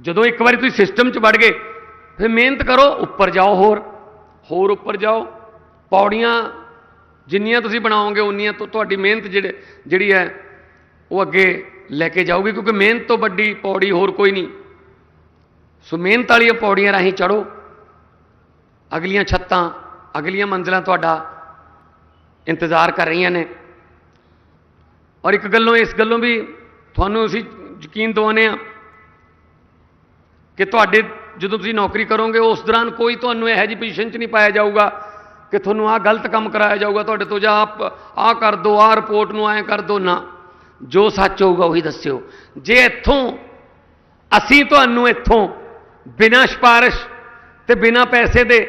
ਜਦੋਂ ਇੱਕ ਵਾਰੀ ਤੁਸੀਂ ਸਿਸਟਮ 'ਚ ਵੜ ਗਏ, ਫਿਰ ਮਿਹਨਤ ਕਰੋ, ਉੱਪਰ ਜਾਓ ਹੋਰ ਹੋਰ ਉੱਪਰ ਜਾਓ। ਪੌੜੀਆਂ ਜਿੰਨੀਆਂ ਤੁਸੀਂ ਬਣਾਓਗੇ, ਉਨੀਆਂ ਤੋਂ, ਤੁਹਾਡੀ ਮਿਹਨਤ ਜਿਹੜੇ, ਜਿਹੜੀ ਹੈ, ਉਹ ਅੱਗੇ ਲੈ ਕੇ ਜਾਊਗੀ, ਕਿਉਂਕਿ ਮਿਹਨਤ ਤੋਂ ਵੱਡੀ ਪੌੜੀ ਹੋਰ ਕੋਈ ਨਹੀਂ। ਸੋ ਮਿਹਨਤ ਵਾਲੀਆਂ ਪੌੜੀਆਂ ਰਾਹੀਂ ਚੜੋ ਅਗਲੀਆਂ ਛੱਤਾਂ, ਅਗਲੀਆਂ ਮੰਜ਼ਲਾਂ ਤੁਹਾਡਾ ਇੰਤਜ਼ਾਰ ਕਰ ਰਹੀਆਂ ਨੇ। ਔਰ ਇੱਕ ਗੱਲੋਂ, ਇਸ ਗੱਲੋਂ ਵੀ ਤੁਹਾਨੂੰ ਅਸੀਂ ਯਕੀਨ ਦਿਵਾਉਂਦੇ ਆ ਕਿ ਤੁਹਾਡੇ ਜਦੋਂ ਤੁਸੀਂ ਨੌਕਰੀ ਕਰੋਗੇ, ਉਸ ਦੌਰਾਨ ਕੋਈ ਤੁਹਾਨੂੰ ਇਹੋ ਜਿਹੀ ਪੋਜੀਸ਼ਨ 'ਚ ਨਹੀਂ ਪਾਇਆ ਜਾਊਗਾ ਕਿ ਤੁਹਾਨੂੰ ਆਹ ਗਲਤ ਕੰਮ ਕਰਾਇਆ ਜਾਊਗਾ ਤੁਹਾਡੇ ਤੋਂ, ਜਾਂ ਆਪ ਆਹ ਕਰ ਦਿਓ ਆਹ ਰਿਪੋਰਟ ਨੂੰ ਐਂ ਕਰ ਦਿਓ ਨਾ, ਜੋ ਸੱਚ ਹੋਊਗਾ ਉਹੀ ਦੱਸਿਓ। ਜੇ ਇੱਥੋਂ ਅਸੀਂ ਤੁਹਾਨੂੰ ਇੱਥੋਂ ਬਿਨਾਂ ਸਿਫਾਰਿਸ਼ ਤੇ ਬਿਨਾਂ ਪੈਸੇ ਦੇ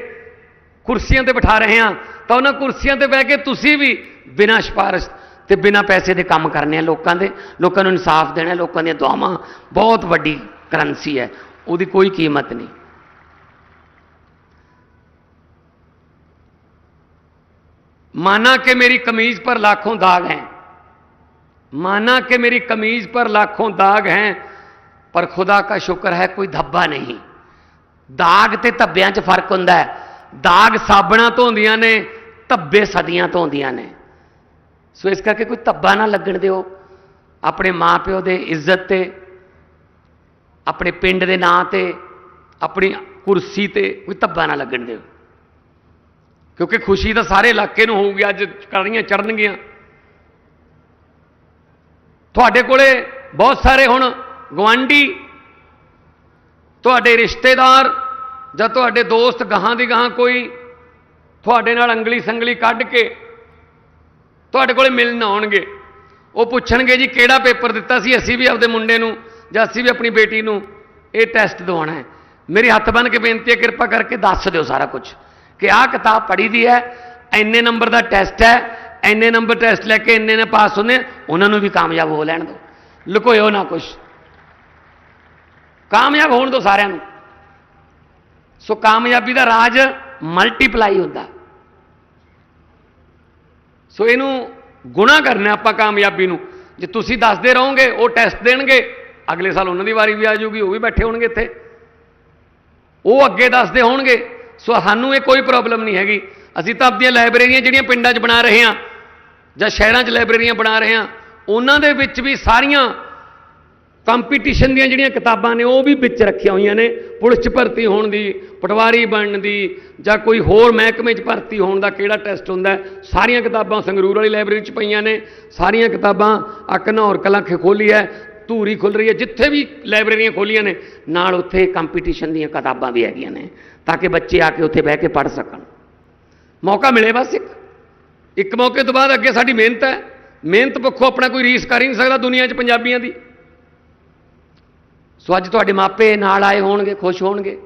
ਕੁਰਸੀਆਂ ਤੇ ਬਿਠਾ ਰਹੇ ਹਾਂ, ਤਾਂ ਉਹਨਾਂ ਕੁਰਸੀਆਂ ਤੇ ਬਹਿ ਕੇ ਤੁਸੀਂ ਵੀ ਬਿਨਾਂ ਸਿਫਾਰਿਸ਼ ਤੇ ਬਿਨਾਂ ਪੈਸੇ ਦੇ ਕੰਮ ਕਰਨੇ ਆ ਲੋਕਾਂ ਦੇ। ਲੋਕਾਂ ਨੂੰ ਇਨਸਾਫ ਦੇਣਾ, ਲੋਕਾਂ ਦੀਆਂ ਦੁਆਵਾਂ। ਬਹੁਤ ਵੱਡੀ ਕਰੰਸੀ ਹੈ। ਉਹਦੀ ਕੋਈ ਕੀਮਤ ਨਹੀਂ माना कि मेरी कमीज पर लाखों दाग हैं माना कि मेरी कमीज पर लाखों दाग हैं पर खुदा का शुक्र है कोई धब्बा नहीं ਦਾਗ ਤੇ ਧੱਬਿਆਂ 'ਚ ਫਰਕ ਹੁੰਦਾ ਹੈ ਦਾਗ ਸਾਬਣਾ ਤੋਂ ਹੁੰਦੀਆਂ ਨੇ ਧੱਬੇ ਸਦੀਆਂ ਤੋਂ ਹੁੰਦੀਆਂ ਨੇ ਸੋ ਇਸ ਕਰਕੇ ਕੋਈ ਧੱਬਾ ਨਾ ਲੱਗਣ ਦਿਓ ਆਪਣੇ ਮਾਪਿਓ ਦੇ ਇੱਜ਼ਤ ਤੇ ਆਪਣੇ ਪਿੰਡ ਦੇ ਨਾਂ ਤੇ, ਆਪਣੀ ਕੁਰਸੀ ਤੇ ਕੋਈ ਧੱਬਾ ਨਾ ਲੱਗਣ ਦਿਓ ਕਿਉਂਕਿ ਖੁਸ਼ੀ ਤਾਂ ਸਾਰੇ ਇਲਾਕੇ ਨੂੰ ਹੋਊਗੀ, ਅੱਜ ਕੜੀਆਂ ਚੜਨਗੀਆਂ ਤੁਹਾਡੇ ਕੋਲੇ ਬਹੁਤ ਸਾਰੇ ਹੁਣ ਗਵਾਂਢੀ ਤੁਹਾਡੇ ਰਿਸ਼ਤੇਦਾਰ ਜਾਂ ਤੁਹਾਡੇ ਦੋਸਤ ਗਾਹਾਂ ਦੀ ਗਾਹਾਂ ਕੋਈ ਤੁਹਾਡੇ ਨਾਲ ਅੰਗਲੀ ਸੰਗਲੀ ਕੱਢ ਕੇ ਤੁਹਾਡੇ ਕੋਲੇ ਮਿਲਣ ਆਉਣਗੇ। ਉਹ ਪੁੱਛਣਗੇ ਜੀ, ਕਿਹੜਾ ਪੇਪਰ ਦਿੱਤਾ ਸੀ? ਅਸੀਂ ਵੀ ਆਪਦੇ ਮੁੰਡੇ ਨੂੰ ਜਾਂ ਅਸੀਂ ਵੀ ਆਪਣੀ ਬੇਟੀ ਨੂੰ ਇਹ ਟੈਸਟ ਦਿਵਾਉਣਾ ਹੈ। ਮੇਰੇ ਹੱਥ ਬੰਨ ਕੇ ਬੇਨਤੀ ਹੈ, ਕਿਰਪਾ ਕਰਕੇ ਦੱਸ ਦਿਓ ਸਾਰਾ ਕੁਝ ਕਿ ਆਹ ਕਿਤਾਬ ਪੜ੍ਹੀ ਦੀ ਹੈ, ਇੰਨੇ ਨੰਬਰ ਦਾ ਟੈਸਟ ਹੈ, ਇੰਨੇ ਨੰਬਰ ਟੈਸਟ ਲੈ ਕੇ ਇੰਨੇ ਨੇ ਪਾਸ ਹੁੰਦੇ ਉਹਨਾਂ ਨੂੰ ਵੀ ਕਾਮਯਾਬ ਹੋ ਲੈਣ ਦਿਓ। ਲੁਕੋਇਓ ਨਾ ਕੁਝ ਕਾਮਯਾਬ ਹੋਣ ਦਿਓ ਸਾਰਿਆਂ ਨੂੰ। ਸੋ ਕਾਮਯਾਬੀ ਦਾ ਰਾਜ ਮਲਟੀਪਲਾਈ ਹੁੰਦਾ। ਸੋ ਇਹਨੂੰ ਗੁਣਾ ਕਰਨਾ ਆਪਾਂ ਕਾਮਯਾਬੀ ਨੂੰ। ਜੇ ਤੁਸੀਂ ਦੱਸਦੇ ਰਹੋਗੇ, ਉਹ ਟੈਸਟ ਦੇਣਗੇ ਅਗਲੇ ਸਾਲ ਉਹਨਾਂ ਦੀ ਵਾਰੀ ਵੀ ਆ ਜਾਊਗੀ, ਉਹ ਵੀ ਬੈਠੇ ਹੋਣਗੇ ਇੱਥੇ। ਉਹ ਅੱਗੇ ਦੱਸਦੇ ਹੋਣਗੇ, ਸੋ ਸਾਨੂੰ ਇਹ ਕੋਈ ਪ੍ਰੋਬਲਮ ਨਹੀਂ ਹੈਗੀ। ਅਸੀਂ ਤਾਂ ਆਪਣੀਆਂ ਲਾਇਬ੍ਰੇਰੀਆਂ ਜਿਹੜੀਆਂ ਪਿੰਡਾਂ 'ਚ ਬਣਾ ਰਹੇ ਹਾਂ, ਜਾਂ ਸ਼ਹਿਰਾਂ 'ਚ ਲਾਇਬ੍ਰੇਰੀਆਂ ਬਣਾ ਰਹੇ ਹਾਂ, ਉਹਨਾਂ ਦੇ ਵਿੱਚ ਵੀ ਸਾਰੀਆਂ ਕੰਪੀਟੀਸ਼ਨ ਦੀਆਂ ਜਿਹੜੀਆਂ ਕਿਤਾਬਾਂ ਨੇ, ਉਹ ਵੀ ਵਿੱਚ ਰੱਖੀਆਂ ਹੋਈਆਂ ਨੇ। ਪੁਲਿਸ 'ਚ ਭਰਤੀ ਹੋਣ ਦੀ, ਪਟਵਾਰੀ ਬਣਨ ਦੀ, ਜਾਂ ਕੋਈ ਹੋਰ ਮਹਿਕਮੇ 'ਚ ਭਰਤੀ ਹੋਣ ਦਾ ਕਿਹੜਾ ਟੈਸਟ ਹੁੰਦਾ ਸਾਰੀਆਂ ਕਿਤਾਬਾਂ ਸੰਗਰੂਰ ਵਾਲੀ ਲਾਇਬ੍ਰੇਰੀ 'ਚ ਪਈਆਂ ਨੇ। ਸਾਰੀਆਂ ਕਿਤਾਬਾਂ ਆ ਘਨੌਰ ਕਲਾਂ ਖੋਲੀ ਹੈ ਧੂਰੀ ਖੁੱਲ ਰਹੀ ਹੈ, ਜਿੱਥੇ ਵੀ ਲਾਇਬ੍ਰੇਰੀਆਂ ਖੋਲੀਆਂ ਨੇ, ਨਾਲ ਉੱਥੇ ਕੰਪੀਟੀਸ਼ਨ ਦੀਆਂ ਕਿਤਾਬਾਂ ਵੀ ਹੈਗੀਆਂ ਨੇ, ਤਾਂ ਕਿ ਬੱਚੇ ਆ ਕੇ ਉੱਥੇ ਬਹਿ ਕੇ ਪੜ੍ਹ ਸਕਣ। ਮੌਕਾ ਮਿਲੇ ਬਸ ਇੱਕ। ਇੱਕ ਮੌਕੇ ਤੋਂ ਬਾਅਦ ਅੱਗੇ ਸਾਡੀ ਮਿਹਨਤ ਹੈ। ਮਿਹਨਤ ਪੱਖੋਂ ਆਪਣਾ ਕੋਈ ਰੀਸ ਕਰ ਹੀ ਨਹੀਂ ਸਕਦਾ ਦੁਨੀਆ 'ਚ ਪੰਜਾਬੀਆਂ ਦੀ। ਸੋ ਅੱਜ ਤੁਹਾਡੇ ਮਾਪੇ ਨਾਲ ਆਏ ਹੋਣਗੇ, ਖੁਸ਼ ਹੋਣਗੇ।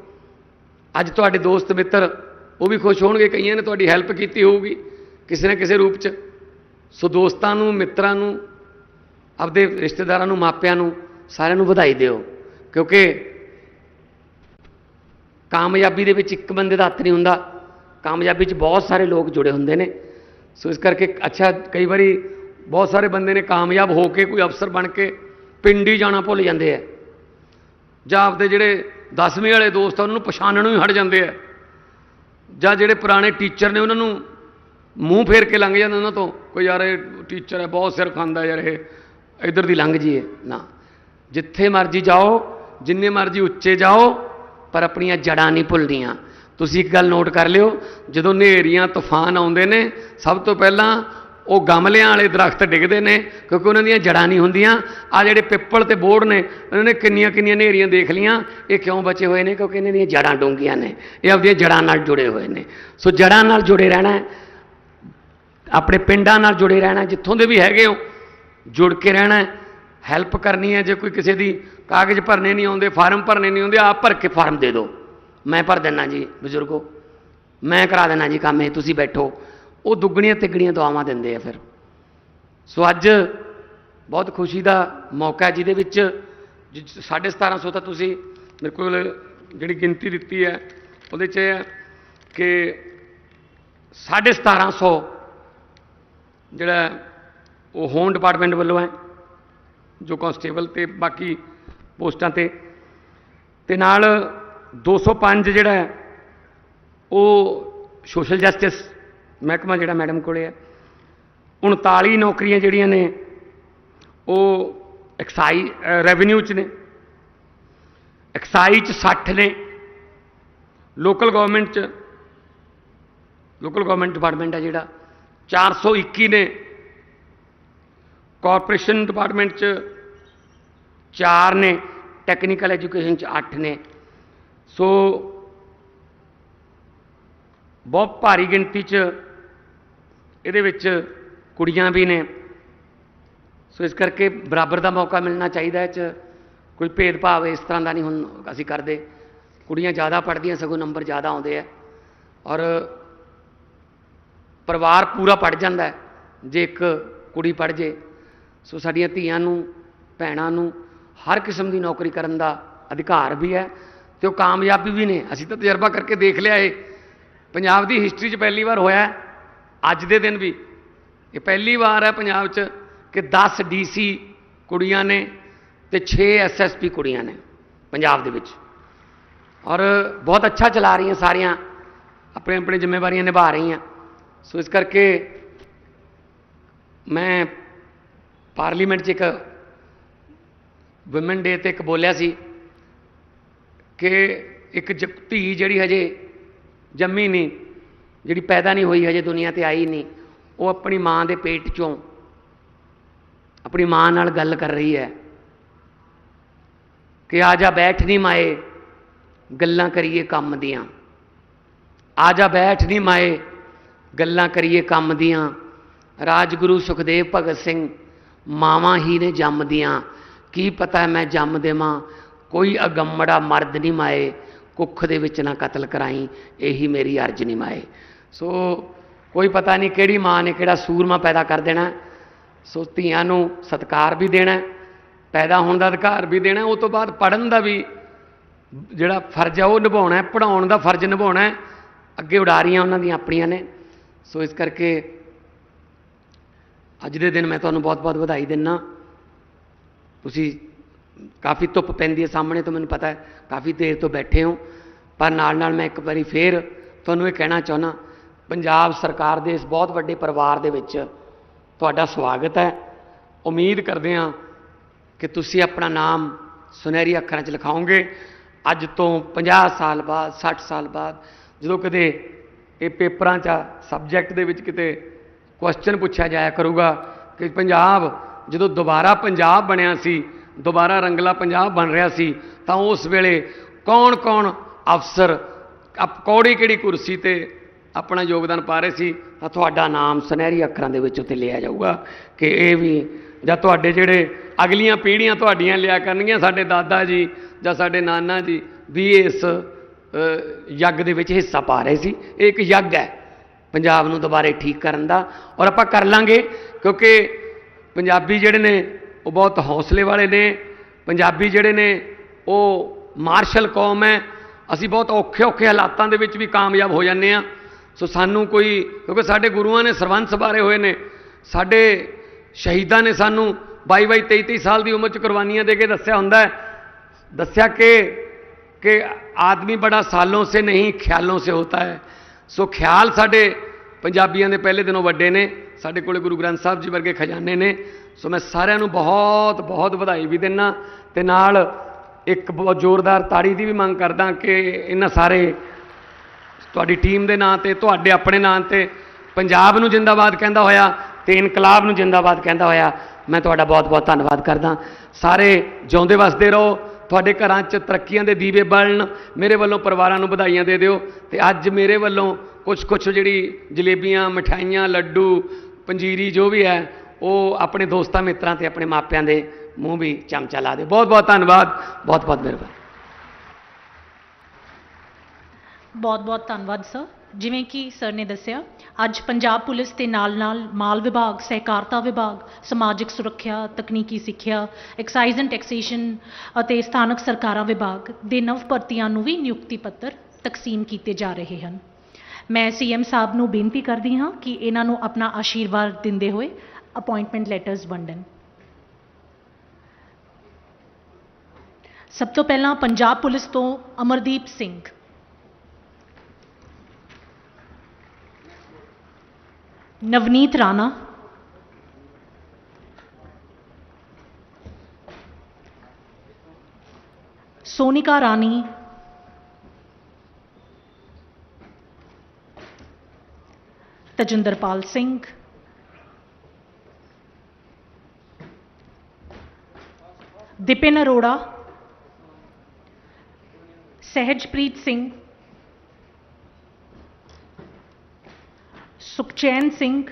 ਅੱਜ ਤੁਹਾਡੇ ਦੋਸਤ ਮਿੱਤਰ, ਉਹ ਵੀ ਖੁਸ਼ ਹੋਣਗੇ, ਕਈਆਂ ਨੇ ਤੁਹਾਡੀ ਹੈਲਪ ਕੀਤੀ ਹੋਊਗੀ, ਕਿਸੇ ਨਾ ਕਿਸੇ ਰੂਪ 'ਚ। ਸੋ ਦੋਸਤਾਂ ਨੂੰ, ਮਿੱਤਰਾਂ ਨੂੰ ਆਪਦੇ ਰਿਸ਼ਤੇਦਾਰਾਂ ਨੂੰ, ਮਾਪਿਆਂ ਨੂੰ, ਸਾਰਿਆਂ ਨੂੰ ਵਧਾਈ ਦਿਓ। ਕਿਉਂਕਿ ਕਾਮਯਾਬੀ ਦੇ ਵਿੱਚ ਇੱਕ ਬੰਦੇ ਦਾ ਹੱਥ ਨਹੀਂ ਹੁੰਦਾ। ਕਾਮਯਾਬੀ 'ਚ ਬਹੁਤ ਸਾਰੇ ਲੋਕ ਜੁੜੇ ਹੁੰਦੇ ਨੇ। ਸੋ ਇਸ ਕਰਕੇ ਅੱਛਾ, ਕਈ ਵਾਰੀ ਬਹੁਤ ਸਾਰੇ ਬੰਦੇ ਨੇ ਕਾਮਯਾਬ ਹੋ ਕੇ ਕੋਈ ਅਫਸਰ ਬਣ ਕੇ ਪਿੰਡ ਹੀ ਜਾਣਾ ਭੁੱਲ ਜਾਂਦੇ ਆ। ਜਾਂ ਆਪਦੇ ਜਿਹੜੇ 10ਵੀਂ ਵਾਲੇ ਦੋਸਤ ਆ, ਉਹਨਾਂ ਨੂੰ ਪਛਾਣਨੋਂ ਹੀ ਹਟ ਜਾਂਦੇ ਆ। ਜਾਂ ਜਿਹੜੇ ਪੁਰਾਣੇ ਟੀਚਰ ਨੇ, ਉਹਨਾਂ ਨੂੰ ਮੂੰਹ ਫੇਰ ਕੇ ਲੰਘ ਜਾਂਦੇ ਉਹਨਾਂ ਤੋਂ। ਕੋਈ ਯਾਰ, ਇਹ ਟੀਚਰ ਹੈ, ਬਹੁਤ ਸਿਰ ਖਾਂਦਾ ਯਾਰ ਇਹ। ਇੱਧਰ ਦੀ ਲੰਘ ਜੀਏ, ਨਾ। ਜਿੱਥੇ ਮਰਜ਼ੀ ਜਾਓ, ਜਿੰਨੇ ਮਰਜ਼ੀ ਉੱਚੇ ਜਾਓ, ਪਰ ਆਪਣੀਆਂ ਜੜਾਂ ਨਹੀਂ ਭੁੱਲਦੀਆਂ। ਤੁਸੀਂ ਇੱਕ ਗੱਲ ਨੋਟ ਕਰ ਲਿਓ, ਜਦੋਂ ਹਨੇਰੀਆਂ, ਤੂਫਾਨ ਆਉਂਦੇ ਨੇ, ਸਭ ਤੋਂ ਪਹਿਲਾਂ ਉਹ ਗਮਲਿਆਂ ਵਾਲੇ ਦਰਖਤ ਡਿੱਗਦੇ ਨੇ, ਕਿਉਂਕਿ ਉਹਨਾਂ ਦੀਆਂ ਜੜਾਂ ਨਹੀਂ ਹੁੰਦੀਆਂ। ਆ ਜਿਹੜੇ ਪਿੱਪਲ ਤੇ ਬੋੜ ਨੇ, ਉਹਨਾਂ ਨੇ ਕਿੰਨੀਆਂ ਕਿੰਨੀਆਂ ਹਨੇਰੀਆਂ ਦੇਖ ਲੀਆਂ ਇਹ ਕਿਉਂ ਬਚੇ ਹੋਏ ਨੇ? ਕਿਉਂਕਿ ਇਹਨਾਂ ਦੀਆਂ ਜੜਾਂ ਡੂੰਘੀਆਂ ਨੇ। ਇਹ ਆਪਣੀਆਂ ਜੜਾਂ ਨਾਲ ਜੁੜੇ ਹੋਏ ਨੇ। ਸੋ ਜੜਾਂ ਨਾਲ ਜੁੜੇ ਰਹਿਣਾ ਆਪਣੇ ਪਿੰਡਾਂ ਨਾਲ ਜੁੜੇ ਰਹਿਣਾ ਜਿੱਥੋਂ ਦੇ ਵੀ ਹੈਗੇ ਹੋ ਜੁੜ ਕੇ ਰਹਿਣਾ ਹੈਲਪ ਕਰਨੀ ਹੈ। ਜੇ ਕੋਈ ਕਿਸੇ ਦੀ ਕਾਗਜ਼ ਭਰਨੇ ਨਹੀਂ ਆਉਂਦੇ, ਫਾਰਮ ਭਰਨੇ ਨਹੀਂ ਆਉਂਦੇ, ਆਪ ਭਰ ਕੇ ਫਾਰਮ ਦੇ ਦਿਓ। ਮੈਂ ਭਰ ਦਿੰਦਾ ਜੀ, ਬਜ਼ੁਰਗੋ। ਮੈਂ ਕਰਾ ਦੇਣਾ ਜੀ ਕੰਮ ਇਹ, ਤੁਸੀਂ ਬੈਠੋ। ਉਹ ਦੁੱਗਣੀਆਂ ਤਿੱਗਣੀਆਂ ਦੁਆਵਾਂ ਦਿੰਦੇ ਆ ਫਿਰ। ਸੋ ਅੱਜ ਬਹੁਤ ਖੁਸ਼ੀ ਦਾ ਮੌਕਾ ਜਿਹਦੇ ਵਿੱਚ ਜਿ- ਸਾਢੇ 1750 ਤਾਂ ਤੁਸੀਂ ਮੇਰੇ ਕੋਲ ਜਿਹੜੀ ਗਿਣਤੀ ਦਿੱਤੀ ਹੈ, ਉਹਦੇ 'ਚ ਇਹ ਹੈ ਕਿ ਸਾਢੇ 1750 ਜਿਹੜਾ ਉਹ ਹੋਮ ਡਿਪਾਰਟਮੈਂਟ ਵੱਲੋਂ ਹੈ, ਜੋ ਕਾਂਸਟੇਬਲ ਤੇ ਬਾਕੀ ਪੋਸਟਾਂ ਤੇ। ਤੇ ਨਾਲ 205 ਜਿਹੜਾ ਹੈ, ਉਹ ਸੋਸ਼ਲ ਜਸਟਿਸ ਮਹਿਕਮਾ ਜਿਹੜਾ ਮੈਡਮ ਕੋਲੇ ਹੈ। 39 ਨੌਕਰੀਆਂ ਜਿਹੜੀਆਂ ਨੇ, ਉਹ ਐਕਸਾਈ ਰੈਵਨਿਊ ਚ ਨੇ। ਐਕਸਾਈ ਚ 60 ਨੇ। ਲੋਕਲ ਗਵਰਨਮੈਂਟ ਚ, ਲੋਕਲ ਗਵਰਨਮੈਂਟ ਡਿਪਾਰਟਮੈਂਟ ਹੈ ਜਿਹੜਾ 421 ਨੇ। ਕਾਰਪੋਰੇਸ਼ਨ ਡਿਪਾਰਟਮੈਂਟ ਚ 4 ਨੇ, ਟੈਕਨੀਕਲ ਐਜੂਕੇਸ਼ਨ ਚ 8 ਨੇ। ਸੋ ਬਹੁਤ ਭਾਰੀ ਗਿਣਤੀ ਚ ਇਹਦੇ ਵਿੱਚ ਕੁੜੀਆਂ ਵੀ ਨੇ। ਸੋ ਇਸ ਕਰਕੇ ਬਰਾਬਰ ਦਾ ਮੌਕਾ ਮਿਲਣਾ ਚਾਹੀਦਾ ਇਹ ਚ। ਕੋਈ ਭੇਦਭਾਵ ਇਸ ਤਰ੍ਹਾਂ ਦਾ ਨਹੀਂ ਹੁਣ ਅਸੀਂ ਕਰਦੇ। ਕੁੜੀਆਂ ਜ਼ਿਆਦਾ ਪੜ੍ਹਦੀਆਂ, ਸਗੋਂ ਨੰਬਰ ਜ਼ਿਆਦਾ ਆਉਂਦੇ ਆ। ਔਰ ਪਰਿਵਾਰ ਪੂਰਾ ਪੜ ਜਾਂਦਾ ਜੇ ਇੱਕ ਕੁੜੀ ਪੜ ਜੇ ਸੋ ਸਾਡੀਆਂ ਧੀਆਂ ਨੂੰ, ਭੈਣਾਂ ਨੂੰ ਹਰ ਕਿਸਮ ਦੀ ਨੌਕਰੀ ਕਰਨ ਦਾ ਅਧਿਕਾਰ ਵੀ ਹੈ ਤੇ ਉਹ ਕਾਮਯਾਬੀ ਵੀ ਨੇ। ਅਸੀਂ ਤਾਂ ਤਜਰਬਾ ਕਰਕੇ ਦੇਖ ਲਿਆ ਇਹ ਪੰਜਾਬ ਦੀ ਹਿਸਟਰੀ 'ਚ ਪਹਿਲੀ ਵਾਰ ਹੋਇਆ ਅੱਜ ਦੇ ਦਿਨ ਵੀ। ਇਹ ਪਹਿਲੀ ਵਾਰ ਹੈ ਪੰਜਾਬ 'ਚ ਕਿ 10 ਡੀਸੀ ਕੁੜੀਆਂ ਨੇ ਤੇ 6 ਐਸਐਸਪੀ ਕੁੜੀਆਂ ਨੇ ਪੰਜਾਬ ਦੇ ਵਿੱਚ। ਔਰ ਬਹੁਤ ਅੱਛਾ ਚਲਾ ਰਹੀਆਂ ਸਾਰੀਆਂ, ਆਪਣੇ ਆਪਣੇ ਜ਼ਿੰਮੇਵਾਰੀਆਂ ਨਿਭਾ ਰਹੀਆਂ। ਸੋ ਇਸ ਕਰਕੇ ਮੈਂ ਪਾਰਲੀਮੈਂਟ 'ਚ ਇੱਕ ਵੂਮਨ ਡੇ ਤੇ ਇੱਕ ਬੋਲਿਆ ਸੀ ਕਿ ਇੱਕ ਜ- ਧੀ ਜਿਹੜੀ ਹਜੇ ਜੰਮੀ ਨਹੀਂ, ਜਿਹੜੀ ਪੈਦਾ ਨਹੀਂ ਹੋਈ, ਹਜੇ ਦੁਨੀਆ ਤੇ ਆਈ ਨਹੀਂ, ਉਹ ਆਪਣੀ ਮਾਂ ਦੇ ਪੇਟ ਚੋਂ ਆਪਣੀ ਮਾਂ ਨਾਲ ਗੱਲ ਕਰ ਰਹੀ ਹੈ ਕਿ ਆ ਜਾ ਬੈਠ ਨਹੀਂ ਮਾਏ ਗੱਲਾਂ ਕਰੀਏ ਕੰਮ ਦੀਆਂ। ਆ ਜਾ ਬੈਠ ਨਹੀਂ ਮਾਏ ਗੱਲਾਂ ਕਰੀਏ ਕੰਮ ਦੀਆਂ। ਰਾਜਗੁਰੂ ਸੁਖਦੇਵ ਭਗਤ ਸਿੰਘ ਮਾਵਾਂ ਹੀ ਨੇ ਜੰਮਦੀਆਂ। ਕੀ ਪਤਾ ਮੈਂ ਜੰਮ ਦੇਵਾਂ? ਕੋਈ ਅਗੰਮੜਾ ਮਰਦ ਨਹੀਂ ਮਾਏ। ਕੁੱਖ ਦੇ ਵਿੱਚ ਨਾ ਕਤਲ ਕਰਾਈ। ਇਹੀ ਮੇਰੀ ਅਰਜ਼ ਨਹੀਂ ਮਾਏ। ਸੋ ਕੋਈ ਪਤਾ ਨਹੀਂ ਕਿਹੜੀ ਮਾਂ ਨੇ ਕਿਹੜਾ ਸੂਰਮਾ ਪੈਦਾ ਕਰ ਦੇਣਾ। ਸੋ ਧੀਆਂ ਨੂੰ ਸਤਿਕਾਰ ਵੀ ਦੇਣਾ। ਪੈਦਾ ਹੋਣ ਦਾ ਅਧਿਕਾਰ ਵੀ ਦੇਣਾ। ਉਸ ਤੋਂ ਬਾਅਦ ਪੜਨ ਦਾ ਵੀ ਜਿਹੜਾ ਫਰਜ਼ ਹੈ ਉਹ ਨਿਭਾਉਣਾ ਹੈ। ਪੜਾਉਣ ਦਾ ਫਰਜ਼ ਨਿਭਾਉਣਾ ਅੱਗੇ ਉਡਾਰੀਆਂ ਉਹਨਾਂ ਦੀਆਂ ਆਪਣੀਆਂ ਨੇ। ਸੋ ਇਸ ਕਰਕੇ ਅੱਜ ਦੇ ਦਿਨ ਮੈਂ ਤੁਹਾਨੂੰ ਬਹੁਤ-ਬਹੁਤ ਵਧਾਈ ਦਿੰਨਾ। ਤੁਸੀਂ ਕਾਫੀ ਧੁੱਪ ਪੈਂਦੀ ਹੈ ਸਾਹਮਣੇ ਤੋਂ, ਮੈਨੂੰ ਪਤਾ ਹੈ, ਕਾਫੀ ਦੇਰ ਤੋਂ ਬੈਠੇ ਹੋ। ਪਰ ਨਾਲ-ਨਾਲ ਮੈਂ ਇੱਕ ਵਾਰੀ ਫੇਰ ਤੁਹਾਨੂੰ ਇਹ ਕਹਿਣਾ ਚਾਹੁੰਦਾ ਪੰਜਾਬ ਸਰਕਾਰ ਦੇ ਇਸ ਬਹੁਤ ਵੱਡੇ ਪਰਿਵਾਰ ਦੇ ਵਿੱਚ ਤੁਹਾਡਾ ਸਵਾਗਤ ਹੈ। ਉਮੀਦ ਕਰਦੇ ਹਾਂ ਕਿ ਤੁਸੀਂ ਆਪਣਾ ਨਾਮ ਸੁਨਹਿਰੀ ਅੱਖਰਾਂ 'ਚ ਲਿਖਾਓਗੇ। ਅੱਜ ਤੋਂ 50 ਸਾਲ ਬਾਅਦ 60 ਸਾਲ ਬਾਅਦ, ਜਦੋਂ ਕਦੇ ਇਹ ਪੇਪਰਾਂ 'ਚ ਸਬਜੈਕਟ ਦੇ ਵਿੱਚ ਕਿਤੇ ਕੁਐਸਚਨ ਪੁੱਛਿਆ ਜਾਇਆ ਕਰੂਗਾ ਕਿ ਪੰਜਾਬ ਜਦੋਂ ਦੁਬਾਰਾ ਪੰਜਾਬ ਬਣਿਆ ਸੀ, ਦੁਬਾਰਾ ਰੰਗਲਾ ਪੰਜਾਬ ਬਣ ਰਿਹਾ ਸੀ, ਤਾਂ ਉਸ ਵੇਲੇ ਕੌਣ-ਕੌਣ ਅਫਸਰ, ਅਪ ਕੌੜੀ ਕਿਹੜੀ ਕੁਰਸੀ ਤੇ ਆਪਣਾ ਯੋਗਦਾਨ ਪਾ ਰਹੇ ਸੀ, ਤਾਂ ਤੁਹਾਡਾ ਨਾਮ ਸੁਨਹਿਰੀ ਅੱਖਰਾਂ ਦੇ ਵਿੱਚ ਉੱਤੇ ਲਿਆ ਜਾਊਗਾ ਕਿ ਇਹ ਵੀ ਜਾਂ ਤੁਹਾਡੇ ਜਿਹੜੇ ਅਗਲੀਆਂ ਪੀੜ੍ਹੀਆਂ ਤੁਹਾਡੀਆਂ ਲਿਆ ਕਰਨਗੀਆਂ ਸਾਡੇ ਦਾਦਾ ਜੀ ਜਾਂ ਸਾਡੇ ਨਾਨਾ ਜੀ, ਵੀ ਇਸ ਯੱਗ ਦੇ ਵਿੱਚ ਹਿੱਸਾ ਪਾ ਰਹੇ ਸੀ। ਇਹ ਇੱਕ ਯੱਗ ਹੈ। ਪੰਜਾਬ ਨੂੰ ਦੁਬਾਰੇ ਠੀਕ ਕਰਨ ਦਾ ਔਰ ਆਪਾਂ ਕਰ ਲਾਂਗੇ ਕਿਉਂਕਿ ਪੰਜਾਬੀ ਜਿਹੜੇ ਨੇ ਉਹ ਬਹੁਤ ਹੌਸਲੇ ਵਾਲੇ ਨੇ, ਪੰਜਾਬੀ ਜਿਹੜੇ ਨੇ ਉਹ ਮਾਰਸ਼ਲ ਕੌਮ ਹੈ। ਅਸੀਂ ਬਹੁਤ ਔਖੇ ਔਖੇ ਹਾਲਾਤਾਂ ਦੇ ਵਿੱਚ ਵੀ ਕਾਮਯਾਬ ਹੋ ਜਾਂਦੇ ਆ ਸੋ ਸਾਨੂੰ ਕੋਈ, ਕਿਉਂਕਿ ਸਾਡੇ ਗੁਰੂਆਂ ਨੇ ਸਰਬੰਸ ਬਾਰੇ ਹੋਏ ਨੇ, ਸਾਡੇ ਸ਼ਹੀਦਾਂ ਨੇ ਸਾਨੂੰ 22 22 23 23 ਸਾਲ ਦੀ ਉਮਰ 'ਚ ਕੁਰਬਾਨੀਆਂ ਦੇ ਕੇ ਦੱਸਿਆ ਹੁੰਦਾ ਹੈ। ਦੱਸਿਆ ਕਿ ਕਿ ਆਦਮੀ ਬੜਾ ਸਾਲੋਂ ਸੇ ਨਹੀਂ, ਖਿਆਲੋਂ ਸੇ ਹੋਤਾ ਹੈ। ਸੋ ਖਿਆਲ ਸਾਡੇ ਪੰਜਾਬੀਆਂ ਦੇ ਪਹਿਲੇ ਦਿਨੋਂ ਵੱਡੇ ਨੇ, ਸਾਡੇ ਕੋਲੇ ਗੁਰੂ ਗ੍ਰੰਥ ਸਾਹਿਬ ਜੀ ਵਰਗੇ ਖਜ਼ਾਨੇ ਨੇ। ਸੋ ਮੈਂ ਸਾਰਿਆਂ ਨੂੰ ਬਹੁਤ ਬਹੁਤ ਵਧਾਈ ਵੀ ਦਿੰਨਾ ਤੇ ਨਾਲ ਇੱਕ ਬਹੁਤ ਜ਼ੋਰਦਾਰ ਤਾੜੀ ਦੀ ਵੀ ਮੰਗ ਕਰਦਾ ਕਿ ਇਹਨਾਂ ਸਾਰੇ ਤੁਹਾਡੀ ਟੀਮ ਦੇ ਨਾਂ ਤੇ, ਤੁਹਾਡੇ ਆਪਣੇ ਨਾਂ ਤੇ ਪੰਜਾਬ ਨੂੰ ਜਿੰਦਾਬਾਦ ਕਹਿੰਦਾ ਹੋਇਆ ਤੇ ਇਨਕਲਾਬ ਨੂੰ ਜਿੰਦਾਬਾਦ ਕਹਿੰਦਾ ਹੋਇਆ। ਮੈਂ ਤੁਹਾਡਾ ਬਹੁਤ-ਬਹੁਤ ਧੰਨਵਾਦ ਕਰਦਾ। ਸਾਰੇ ਜਿਉਂਦੇ ਵਸਦੇ ਰਹੋ। ਤੁਹਾਡੇ ਘਰਾਂ 'ਚ ਤਰੱਕੀਆਂ ਦੇ ਦੀਵੇ ਬਲਣ, ਮੇਰੇ ਵੱਲੋਂ ਪਰਿਵਾਰਾਂ ਨੂੰ ਵਧਾਈਆਂ ਦੇ ਦਿਓ, ਤੇ ਅੱਜ ਮੇਰੇ ਵੱਲੋਂ ਕੁਝ ਕੁਝ ਜਿਹੜੀ ਜਲੇਬੀਆਂ ਮਠਾਈਆਂ ਲੱਡੂ, ਪੰਜੀਰੀ ਜੋ ਵੀ ਹੈ, ਉਹ ਆਪਣੇ ਦੋਸਤਾਂ ਮਿੱਤਰਾਂ ਤੇ ਆਪਣੇ ਮਾਪਿਆਂ ਦੇ ਮੂੰਹ ਵੀ ਚਮਚਾ ਲਾ ਦੇ ਬਹੁਤ-ਬਹੁਤ ਧੰਨਵਾਦ, ਬਹੁਤ-ਬਹੁਤ ਮਿਹਰਬਾਨੀ। ਬਹੁਤ-ਬਹੁਤ ਧੰਨਵਾਦ, ਸਰ। ਜਿਵੇਂ ਕਿ ਸਰ ਨੇ ਦੱਸਿਆ ਅੱਜ ਪੰਜਾਬ ਪੁਲਿਸ ਦੇ ਨਾਲ-ਨਾਲ ਮਾਲ ਵਿਭਾਗ, ਸਹਿਕਾਰਤਾ ਵਿਭਾਗ, ਸਮਾਜਿਕ ਸੁਰੱਖਿਆ, ਤਕਨੀਕੀ ਸਿੱਖਿਆ ਐਕਸਾਈਜ਼ ਐਂਡ ਟੈਕਸੇਸ਼ਨ ਅਤੇ ਸਥਾਨਕ ਸਰਕਾਰਾਂ ਵਿਭਾਗ ਦੇ ਨਵ ਭਰਤੀਆਂ ਨੂੰ ਵੀ ਨਿਯੁਕਤੀ ਪੱਤਰ ਤਕਸੀਮ ਕੀਤੇ ਜਾ ਰਹੇ ਹਨ। ਮੈਂ ਸੀਐਮ ਸਾਹਿਬ ਨੂੰ ਬੇਨਤੀ ਕਰਦੀ ਹਾਂ ਕਿ ਇਹਨਾਂ ਨੂੰ ਆਪਣਾ ਆਸ਼ੀਰਵਾਦ ਦਿੰਦੇ ਹੋਏ ਅਪਾਇੰਟਮੈਂਟ ਲੈਟਰਸ ਵੰਡਣ। ਸਭ ਤੋਂ ਪਹਿਲਾਂ ਪੰਜਾਬ ਪੁਲਿਸ ਤੋਂ ਅਮਰਦੀਪ ਸਿੰਘ। ਨਵਨੀਤ ਰਾਣਾ ਸੋਨਿਕਾ ਰਾਣੀ ਤਜਿੰਦਰਪਾਲ ਸਿੰਘ ਦਿਪਿਨ ਅਰੋੜਾ ਸਹਿਜਪ੍ਰੀਤ ਸਿੰਘ ਸੁਖਚੈਨ ਸਿੰਘ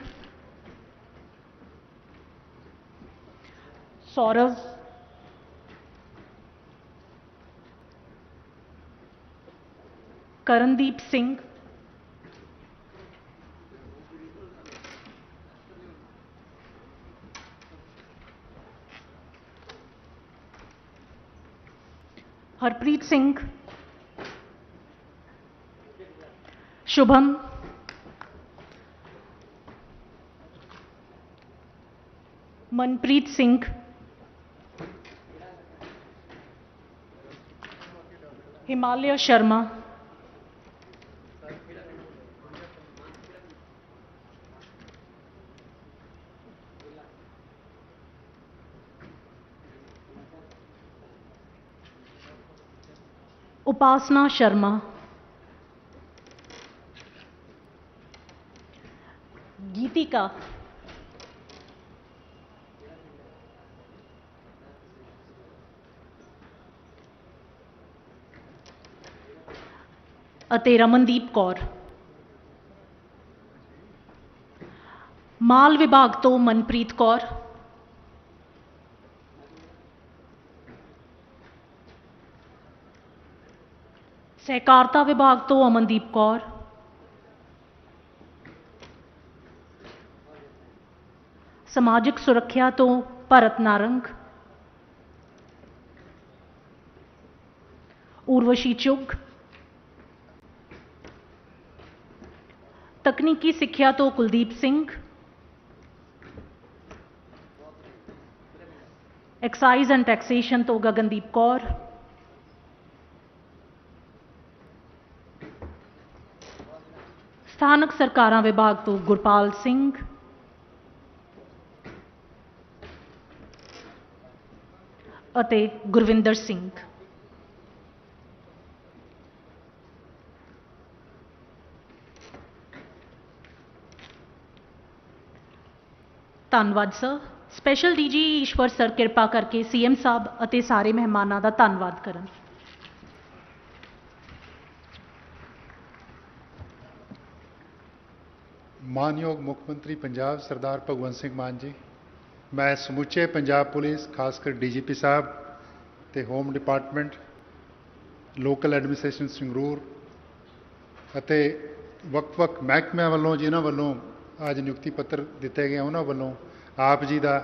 ਸੌਰਵ ਕਰਨਦੀਪ ਸਿੰਘ ਹਰਪ੍ਰੀਤ ਸਿੰਘ ਸ਼ੁਭਮ ਮਨਪ੍ਰੀਤ ਸਿੰਘ ਹਿਮਾਲਿਆ ਸ਼ਰਮਾ ਉਪਾਸਨਾ ਸ਼ਰਮਾ ਗੀਤਿਕਾ ਅਤੇ ਰਮਨਦੀਪ ਕੌਰ ਮਾਲ ਵਿਭਾਗ ਤੋਂ ਮਨਪ੍ਰੀਤ ਕੌਰ ਸਹਿਕਾਰਤਾ ਵਿਭਾਗ ਤੋਂ ਅਮਨਦੀਪ ਕੌਰ ਸਮਾਜਿਕ ਸੁਰੱਖਿਆ ਤੋਂ ਭਰਤ ਨਾਰੰਗ ਉਰਵਸ਼ੀ ਚੁੱਗ ਤਕਨੀਕੀ ਸਿੱਖਿਆ ਤੋਂ Kuldeep Singh excise and taxation ਤੋਂ ਗਗਨਦੀਪ ਕੌਰ ਸਥਾਨਕ ਸਰਕਾਰਾਂ ਵਿਭਾਗ ਤੋਂ ਗੁਰਪਾਲ ਸਿੰਘ ਅਤੇ ਗੁਰਵਿੰਦਰ ਸਿੰਘ ਧੰਨਵਾਦ sir special DG Ishwar sir ਕਿਰਪਾ ਕਰਕੇ ਸੀਐਮ ਸਾਹਿਬ ਅਤੇ ਸਾਰੇ ਮਹਿਮਾਨਾਂ ਦਾ ਧੰਨਵਾਦ ਕਰਨ। ਮਾਨਯੋਗ ਮੁੱਖ ਮੰਤਰੀ ਪੰਜਾਬ ਸਰਦਾਰ ਭਗਵੰਤ ਸਿੰਘ ਮਾਨ ਜੀ, ਮੈਂ ਸਮੁੱਚੇ ਪੰਜਾਬ ਪੁਲਿਸ, ਖਾਸ ਕਰ ਡੀਜੀਪੀ ਸਾਹਿਬ ਤੇ home department, local administration Sangrur ਅਤੇ ਵੱਖ-ਵੱਖ ਮਹਿਕਮਿਆਂ ਵੱਲੋਂ, ਜਿਨ੍ਹਾਂ ਵੱਲੋਂ ਅੱਜ ਨਿਯੁਕਤੀ ਪੱਤਰ ਦਿੱਤੇ ਗਏ ਉਹਨਾਂ ਵੱਲੋਂ ਆਪ ਜੀ ਦਾ